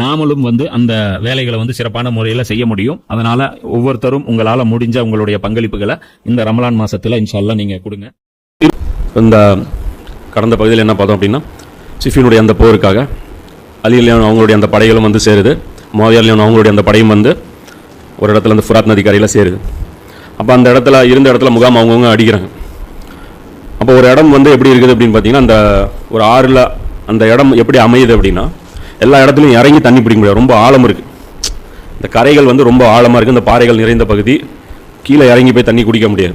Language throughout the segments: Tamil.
நாமளும் வந்து அந்த வேலைகளை வந்து சிறப்பான முறையில் செய்ய முடியும். அதனால ஒவ்வொருத்தரும் உங்களால் முடிஞ்ச உங்களுடைய பங்களிப்புகளை இந்த ரமலான் மாசத்தில் இன்ஷால்லாம் நீங்கள் கொடுங்க. இந்த கடந்த பகுதியில் என்ன பார்த்தோம் அப்படின்னா சிஃபினுடைய அந்த போருக்காக அலிலியான் அவங்களுடைய அந்த படைகளும் வந்து சேருது. மோதியாலியான் அவங்களுடைய அந்த படையும் வந்து ஒரு இடத்துல அந்த ஃபுராத் நதி கரையில் சேருது. அப்போ அந்த இடத்துல இருந்த இடத்துல முகாம் அவங்கவுங்க அடிக்கிறாங்க. அப்போ ஒரு இடம் வந்து எப்படி இருக்குது அப்படின்னு பார்த்தீங்கன்னா அந்த ஒரு ஆறில் அந்த இடம் எப்படி அமையுது அப்படின்னா எல்லா இடத்துலையும் இறங்கி தண்ணி பிடிக்க முடியாது. ரொம்ப ஆழம் இருக்குது இந்த கரைகள் வந்து ரொம்ப ஆழமாக இருக்குது இந்த பாறைகள் நிறைந்த பகுதி. கீழே இறங்கி போய் தண்ணி குடிக்க முடியாது.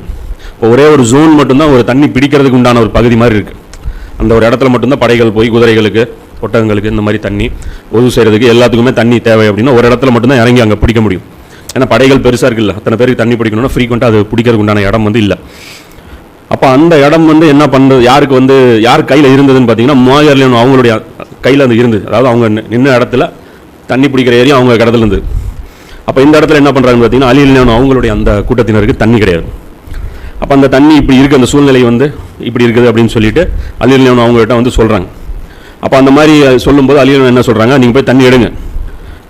இப்போ ஒரே ஒரு ஜோன் மட்டும்தான் ஒரு தண்ணி பிடிக்கிறதுக்கு உண்டான ஒரு பகுதி மாதிரி இருக்குது அந்த ஒரு இடத்துல மட்டும்தான் படைகள் போய் குதிரைகளுக்கு ஒட்டகங்களுக்கு இந்த மாதிரி தண்ணி உதவு செய்கிறதுக்கு எல்லாத்துக்குமே தண்ணி தேவை அப்படின்னா ஒரு இடத்துல மட்டும்தான் இறங்கி அங்கே பிடிக்க முடியும். ஏன்னா படைகள் பெருசாக இருக்குல்ல. அத்தனை பேருக்கு தண்ணி பிடிக்கணும்னா ஃப்ரீக்வெண்ட்டாக அது பிடிக்கிறதுக்கு உண்டான இடம் வந்து இல்லை. அப்போ அந்த இடம் வந்து என்ன பண்ணுறது யாருக்கு வந்து யார் கையில் இருந்ததுன்னு பார்த்தீங்கன்னா மோயர்லியன் அவங்களுடைய கையில் அது இருந்தது. அதாவது அவங்க நின்ன இடத்துல தண்ணி பிடிக்கிற ஏரியா அவங்க இடத்துல அப்போ இந்த இடத்துல என்ன பண்ணுறாங்கன்னு பார்த்தீங்கன்னா அலிலியன் அவங்களுடைய அந்த கூட்டத்தினருக்கு தண்ணி கிடையாது. அப்போ அந்த தண்ணி இப்படி இருக்குது அந்த சூழ்நிலை வந்து இப்படி இருக்குது அப்படின்னு சொல்லிட்டு அலிலியன் அவங்ககிட்ட வந்து சொல்கிறாங்க அப்போ அந்த மாதிரி சொல்லும்போது அலிலியன் என்ன சொல்கிறாங்க நீங்கள் போய் தண்ணி எடுங்க.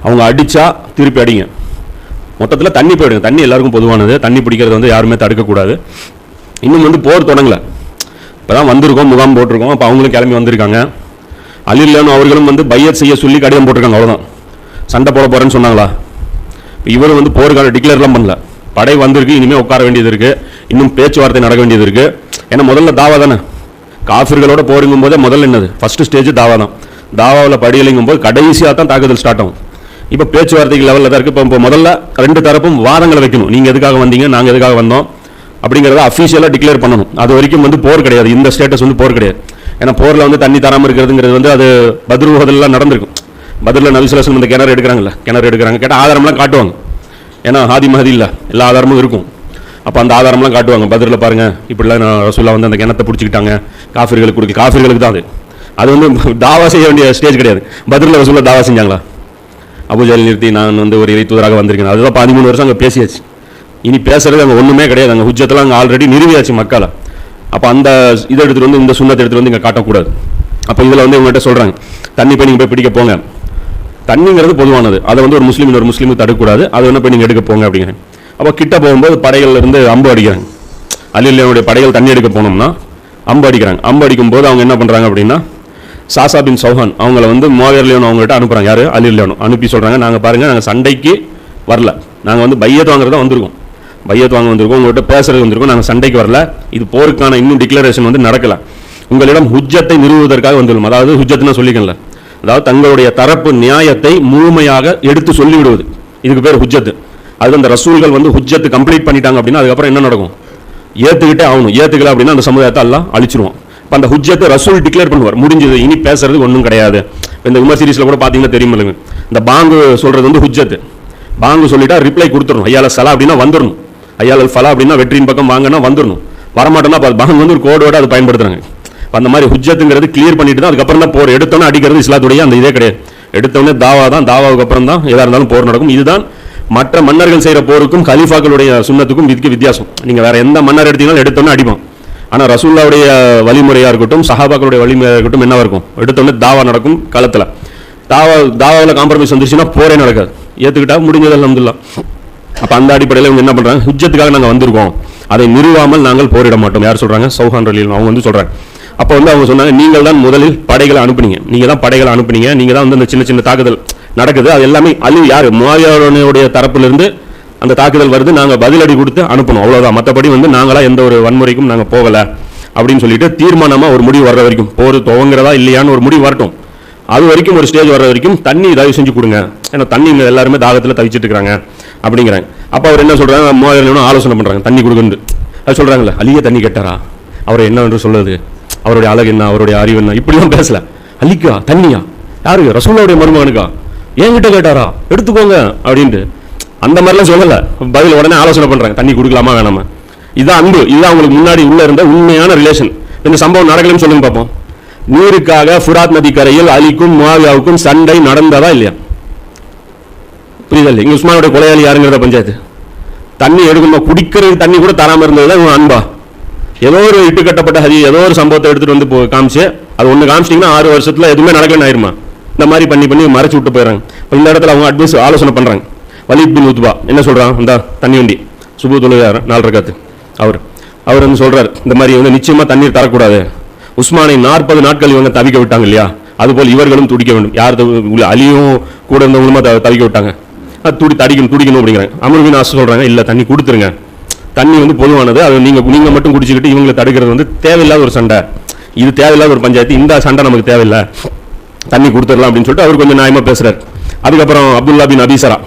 அவங்க அடித்தா திருப்பி அடிங்க. மொத்தத்தில் தண்ணி போயிடுங்க தண்ணி எல்லாருக்கும் பொதுவானது. தண்ணி பிடிக்கிறது வந்து யாருமே தடுக்கக்கூடாது. இன்னும் வந்து போர் தொடங்கலை. இப்போ தான் வந்திருக்கோம் முகாம் போட்டிருக்கோம். அப்போ அவங்களும் கிளம்பி வந்திருக்காங்க. அலில்லான்னு அவர்களும் வந்து பையத் செய்ய சொல்லி கடிதம் போட்டிருக்காங்க அவ்வளோதான் சண்டை போட போகிறேன்னு சொன்னாங்களா? இப்போ இவரும் வந்து போருக்கான டிக்ளேர்லாம் பண்ணல. படை வந்திருக்கு இனிமேல் உட்கார வேண்டியது இருக்குது இன்னும் பேச்சுவார்த்தை நடக்க வேண்டியது இருக்குது ஏன்னா முதல்ல தாவா தானே? காஃபிர்களோட போருங்கும் போதே முதல்ல என்னது? ஃபஸ்ட்டு ஸ்டேஜ் தாவா தான். தாவாவில் படியலைங்கும் போது கடைசியாக தான் தாக்குதல் ஸ்டார்ட் ஆகும். இப்போ பேச்சுவார்த்தைக்கு லெவலில் தான் இருக்குது இப்போ இப்போ முதல்ல ரெண்டு தரப்பும் வாதங்களை வைக்கணும். நீங்கள் எதுக்காக வந்தீங்க நாங்கள் எதுக்காக வந்தோம்? அப்படிங்கிறத அஃபீஷியலாக டிக்ளேர் பண்ணணும். அது வரைக்கும் வந்து போர் கிடையாது. இந்த ஸ்டேட்டஸ் வந்து போர் கிடையாது. ஏன்னா போரில் வந்து தண்ணி தராமல் இருக்கிறதுங்கிறது வந்து அது பதிர்வுகதெல்லாம் நடந்திருக்கும். பதிலில் நபிசுலாசன் இந்த கிணறு எடுக்கிறாங்கல்ல கிணறு எடுக்கிறாங்க. கேட்டால் ஆதாரம்லாம் காட்டுவாங்க. ஏன்னா ஆதி மகதி இல்லை எல்லா ஆதாரமும் இருக்கும். அப்போ அந்த ஆதாரம்லாம் காட்டுவாங்க. பதிலில் பாருங்க இப்படிலாம் நான் ரசூலா வந்து அந்த கிணத்தை பிடிச்சிக்கிட்டாங்க. காஃபிர்களுக்கு கொடுக்க காஃபிர்களுக்கு தான் அது. அது வந்து தாவா செய்ய வேண்டிய ஸ்டேஜ் கிடையாது. பதிலில் ரசூலா தாவா செஞ்சாங்களா? அபுஜாலி நிறுத்தி நான் வந்து ஒரு இறை தூதராக வந்திருக்கேன். அதுதான் பதிமூணு வருஷம் அங்கே பேசியாச்சு. இனி பேசுறது அங்கே ஒன்றுமே கிடையாது. அங்கே ஹுஜ்ஜத்தெல்லாம் அங்கே ஆல்ரெடி நிறுவியாச்சு மக்களை அப்போ அந்த இதை எடுத்துகிட்டு வந்து இந்த சுண்ணத்தை எடுத்துகிட்டு வந்து இங்கே காட்டக்கூடாது. அப்போ இதில் வந்து இவங்ககிட்ட சொல்கிறாங்க தண்ணி போய் நீங்கள் போய் பிடிக்க போங்க. தண்ணிங்கிறது பொதுவானது. அதை வந்து ஒரு முஸ்லீம் ஒரு முஸ்லீமுக்கு தடுக்கக்கூடாது. அதை என்ன போய் நீங்கள் எடுக்க போங்க அப்படிங்கிறேன் அப்போ கிட்ட போகும்போது படைகள் இருந்து அம்பு அடிக்கிறாங்க. அலிலியனுடைய படைகள் தண்ணி எடுக்க போனோம்னா அம்பு அடிக்கிறாங்க. அம்பு அடிக்கும் போது அவங்க என்ன பண்ணுறாங்க அப்படின்னா சாசா பின் சௌஹான் அவங்கள வந்து மோவேர்லியோன் அவங்ககிட்ட அனுப்புகிறாங்க யார்? அலி அனுப்பி சொல்கிறாங்க நாங்கள் பாருங்கள் நாங்கள் சண்டைக்கு வரல. நாங்கள் வந்து பையத் வாங்குறதா வந்திருக்கோம். பையத் வாங்க வந்திருக்கோம் உங்கள்கிட்ட பேசுறது வந்திருக்கோம் நாங்கள் சண்டைக்கு வரல. இது போருக்கான இன்னும் டிக்ளரேஷன் வந்து நடக்கல. உங்களிடம் ஹுஜ்ஜத்தை நிறுவுவதற்காக வந்துள்ளோம். அதாவது ஹுஜ்ஜத்னா சொல்லிக்கல அதாவது தங்களுடைய தரப்பு நியாயத்தை முழுமையாக எடுத்து சொல்லிவிடுவது. இதுக்கு பேர் ஹுஜ்ஜத்து அது அந்த ரசூல்கள் வந்து ஹுஜ்ஜத் கம்ப்ளீட் பண்ணிட்டாங்க அப்படின்னா அதுக்கப்புறம் என்ன நடக்கும்? ஏற்றுக்கிட்டே ஆகணும். ஏற்றுக்கல அப்படின்னா அந்த சமுதாயத்தை எல்லாம் அழிச்சிருவோம் இப்போ அந்த ஹுஜ்ஜத்தை ரசூல் டிக்ளேர் பண்ணுவார். முடிஞ்சது. இனி பேசுறது ஒன்றும் கிடையாது. இப்போ இந்த உமர் சீரீஸில் கூட பார்த்தீங்கன்னா தெரியும் இந்த பாங்கு சொல்கிறது வந்து ஹுஜ்ஜத்து பாங்கு சொல்லிட்டா ரிப்ளை கொடுத்துடணும். ஐயால சலா அப்படின்னா வந்துடணும். ஐயால ஃபலா அப்படின்னா வெற்றியின் பக்கம் வாங்கன்னா வந்துடணும் வரமாட்டோம்னா அப்ப அது பாங்கு வந்து ஒரு கோடோட அதை பயன்படுத்துறாங்க. அந்த மாதிரி ஹுஜத்துங்கிறது கிளியர் பண்ணிட்டு தான் அதுக்கப்புறம் தான் போர். எடுத்தோன்னே அடிக்கிறது இஸ்லாத்துடைய அந்த இதே கிடையாது. எடுத்தோடனே தாவா தான் தாவாவுக்கு அப்புறம் தான் எதாக இருந்தாலும் போர் நடக்கும். இதுதான் மற்ற மன்னர்கள் செய்கிற போருக்கும் கலீஃபாக்களுடைய சுண்ணத்துக்கும் இதுக்கு வித்தியாசம். நீங்கள் வேறு எந்த மன்னர் எடுத்தீங்கனாலும் எடுத்தோன்னே அடிப்பான். ஆனால் ரசூல்லாவுடைய வழிமுறையாக இருக்கட்டும் சஹாபாக்களுடைய வழிமுறையாக இருக்கட்டும் என்னவாக இருக்கும்? எடுத்தோடனே தாவா நடக்கும் காலத்தில் தாவா தாவாவில் காம்ப்ரமைஸ் வந்துருச்சுன்னா போரே நடக்காது. ஏற்றுக்கிட்டால் முடிஞ்சது அல்ஹம்துலில்லாஹ் அப்போ அந்த அடிப்படையில் இவங்க என்ன பண்ணுறாங்க ஹுஜ்ஜத்துக்காக நாங்கள் வந்திருக்கோம். அதை நிறுவாமல் நாங்கள் போரிட மாட்டோம். யார் சொல்கிறாங்க சௌஹான் ரலீல் அவங்க வந்து சொல்கிறாங்க அப்போ வந்து அவங்க சொன்னாங்க நீங்கள் தான் முதலில் படைகளை அனுப்புனீங்க. நீங்கள் தான் படைகளை அனுப்புனீங்க. நீங்கள் தான் வந்து அந்த சின்ன சின்ன தாக்குதல் நடக்குது. அது எல்லாமே அலி யார்? மாவியாருடைய தரப்புலேருந்து அந்த தாக்குதல் வருது. நாங்கள் பதிலடி கொடுத்து அனுப்பணும். அவ்வளோதான் மற்றபடி வந்து நாங்களாம் எந்த ஒரு வன்முறைக்கும் நாங்கள் போகலை. அப்படின்னு சொல்லிட்டு தீர்மானமாக ஒரு முடிவு வர்ற வரைக்கும் போர் துவங்குறதா இல்லையான்னு ஒரு முடிவு வரட்டும். அது வரைக்கும் ஒரு ஸ்டேஜ் வர்ற வரைக்கும் தண்ணி தயவு செஞ்சு கொடுங்க. ஏன்னா தண்ணி எல்லாருமே தாகத்தில் தவிச்சிட்டு இருக்கிறாங்க அப்படிங்கிறாங்க. அப்போ அவர் என்ன சொல்கிறாங்க மூவாயிரம் ஆலோசனை பண்ணுறாங்க தண்ணி கொடுக்குன்னு அது சொல்கிறாங்கல்ல அலியே தண்ணி கேட்டாரா அவர் என்ன என்று சொல்லுது? அவருடைய அழகு என்ன? அவருடைய அறிவு என்ன? இப்படிலாம் பேசல. அலிக்கா தண்ணியா? யாரு? ரசூல்லாவுடைய மருமகனுக்கா? என்கிட்ட கேட்டாரா? எடுத்துக்கோங்க அப்படின்ட்டு. அந்த மாதிரிலாம் சொல்லலை. பதில் உடனே ஆலோசனை பண்ணுறாங்க தண்ணி கொடுக்கலாமா வேணாமா? இதான் அன்பு. இதுதான் அவங்களுக்கு முன்னாடி உள்ளே இருந்த உண்மையான ரிலேஷன் இந்த சம்பவம் நடக்கலன்னு சொல்லுங்க பார்ப்போம் நீருக்காக ஃபுராத் நதி கரையில் அலிக்கும் மாவியாவுக்கும் சண்டை நடந்ததா இல்லையா? புரியுதல் இங்கே உஸ்மானுடைய கொலையாளி யாருங்கிறத பஞ்சாயத்து. தண்ணி எடுக்கணும் குடிக்கிறது தண்ணி கூட தராமல் இருந்தது தான் இவன் அன்பா. ஏதோ ஒரு இட்டு கட்டப்பட்ட ஹதி ஏதோ ஒரு சம்பவத்தை எடுத்துகிட்டு வந்து போ- காமிச்சு அது ஒன்று காமிச்சிட்டிங்கன்னா ஆறு வருஷத்தில் எதுவுமே நடக்கணும் ஆயிருமா? இந்த மாதிரி பண்ணி பண்ணி மறைச்சி விட்டு போயிடறாங்க. இந்த இடத்துல அவங்க அட்வைஸ் ஆலோசனை பண்ணுறாங்க வலித் பின் உத்பா. என்ன சொல்கிறான் இந்த தண்ணி வண்டி. சுபு தொழுகார் நாலு ரக்காத்து அவர் அவர் வந்து சொல்கிறார் இந்த மாதிரி வந்து நிச்சயமாக தண்ணீர் தரக்கூடாது. உஸ்மானை நாற்பது நாட்கள் இவங்க தவிக்க விட்டாங்க இல்லையா? அதுபோல் இவர்களும் துடிக்க வேண்டும். யார் தவி- அலியும் கூட இருந்தவங்களுமா த- தவிக்க விட்டாங்க. அது துடி தடிக்கணும் துடிக்கணும் அப்படிங்கிறாங்க. அமர்வின் ஆசை சொல்கிறாங்க இல்லை தண்ணி கொடுத்துருங்க. தண்ணி வந்து பொதுவானது அது நீங்கள் நீங்கள் மட்டும் குடிச்சுக்கிட்டு இவங்களை தடுக்கிறது வந்து தேவையில்லாத ஒரு சண்டை. இது தேவையில்லாத ஒரு பஞ்சாயத்து இந்த சண்டை நமக்கு தேவையில்லை. தண்ணி கொடுத்துடலாம் அப்படின்னு சொல்லிட்டு அவர் கொஞ்சம் நியாயமாக பேசுகிறார் அதுக்கப்புறம் அப்துல்லா பின் அபீசரா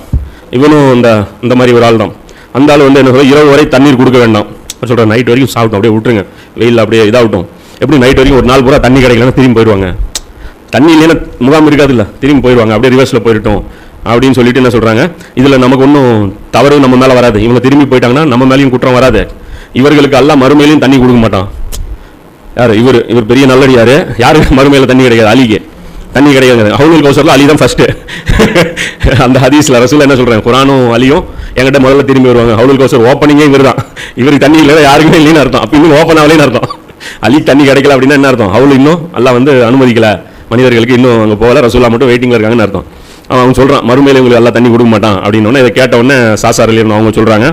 இவனும் இந்த இந்த மாதிரி ஒரு ஆள் தான் அந்த ஆள் வந்து என்ன சொல்ற இரவு வரை தண்ணீர் கொடுக்க வேண்டாம். சொல்கிறேன் நைட் வரைக்கும் சாப்பிட்டோம் அப்படியே விட்டுருங்க. வெயில் அப்படியே இதாகட்டும். எப்படி நைட் வரைக்கும் ஒரு நாள் பூரா தண்ணி கிடைக்கலன்னா திரும்பி போயிடுவாங்க. தண்ணி இல்லைன்னா முகாம் இருக்காது இல்லை திரும்பி போயிடுவாங்க அப்படியே ரிவர்ஸில் போயிட்டோம் அப்படின்னு சொல்லிட்டு என்ன சொல்கிறாங்க இதில் நமக்கு ஒன்றும் தவறு நம்ம மேலே வராது. இவங்க திரும்பி போயிட்டாங்கன்னா நம்ம மேலேயும் குற்றம் வராது. இவர்களுக்கு எல்லாம் மறுமையிலையும் தண்ணி கொடுக்க மாட்டான். யார்? இவர் இவர் பெரிய நல்லடியார். யாருக்கு மறுமையில் தண்ணி கிடைக்காது? அலிக்கு. தண்ணி கிடையாது ஹவுலுல் கௌசரில் அலி தான் ஃபஸ்ட்டு அந்த ஹதீஸில் ரசூல் என்ன சொல்கிறாங்க குரானும் அலியும் என்கிட்ட முதல்ல திரும்பி வருவாங்க. ஹவுலுல் கௌசர் ஓப்பனிங்கே இவர் தான் இவருக்கு தண்ணி இல்லை யாருக்குமே இல்லைன்னு அர்த்தம். அப்போ இன்னும் ஓப்பன் ஆகலைன்னு அர்த்தம். அலி தண்ணி கிடைக்கல அப்படின்னா என்ன அர்த்தம்? ஹவுல் இன்னும் எல்லாம் வந்து அனுமதிக்கல. மனிதர்களுக்கு இன்னும் அங்கே போகல. ரசூலா மட்டும் வெயிட்டிங்கில் இருக்காங்கன்னு அர்த்தம். அவன் அவன் சொல்கிறான் மறுமையில் உங்களுக்கு எல்லாம் தண்ணி கொடுக்க மாட்டான் அப்படின்னு இதை கேட்டவுடனே உடனே அவங்க சொல்கிறாங்க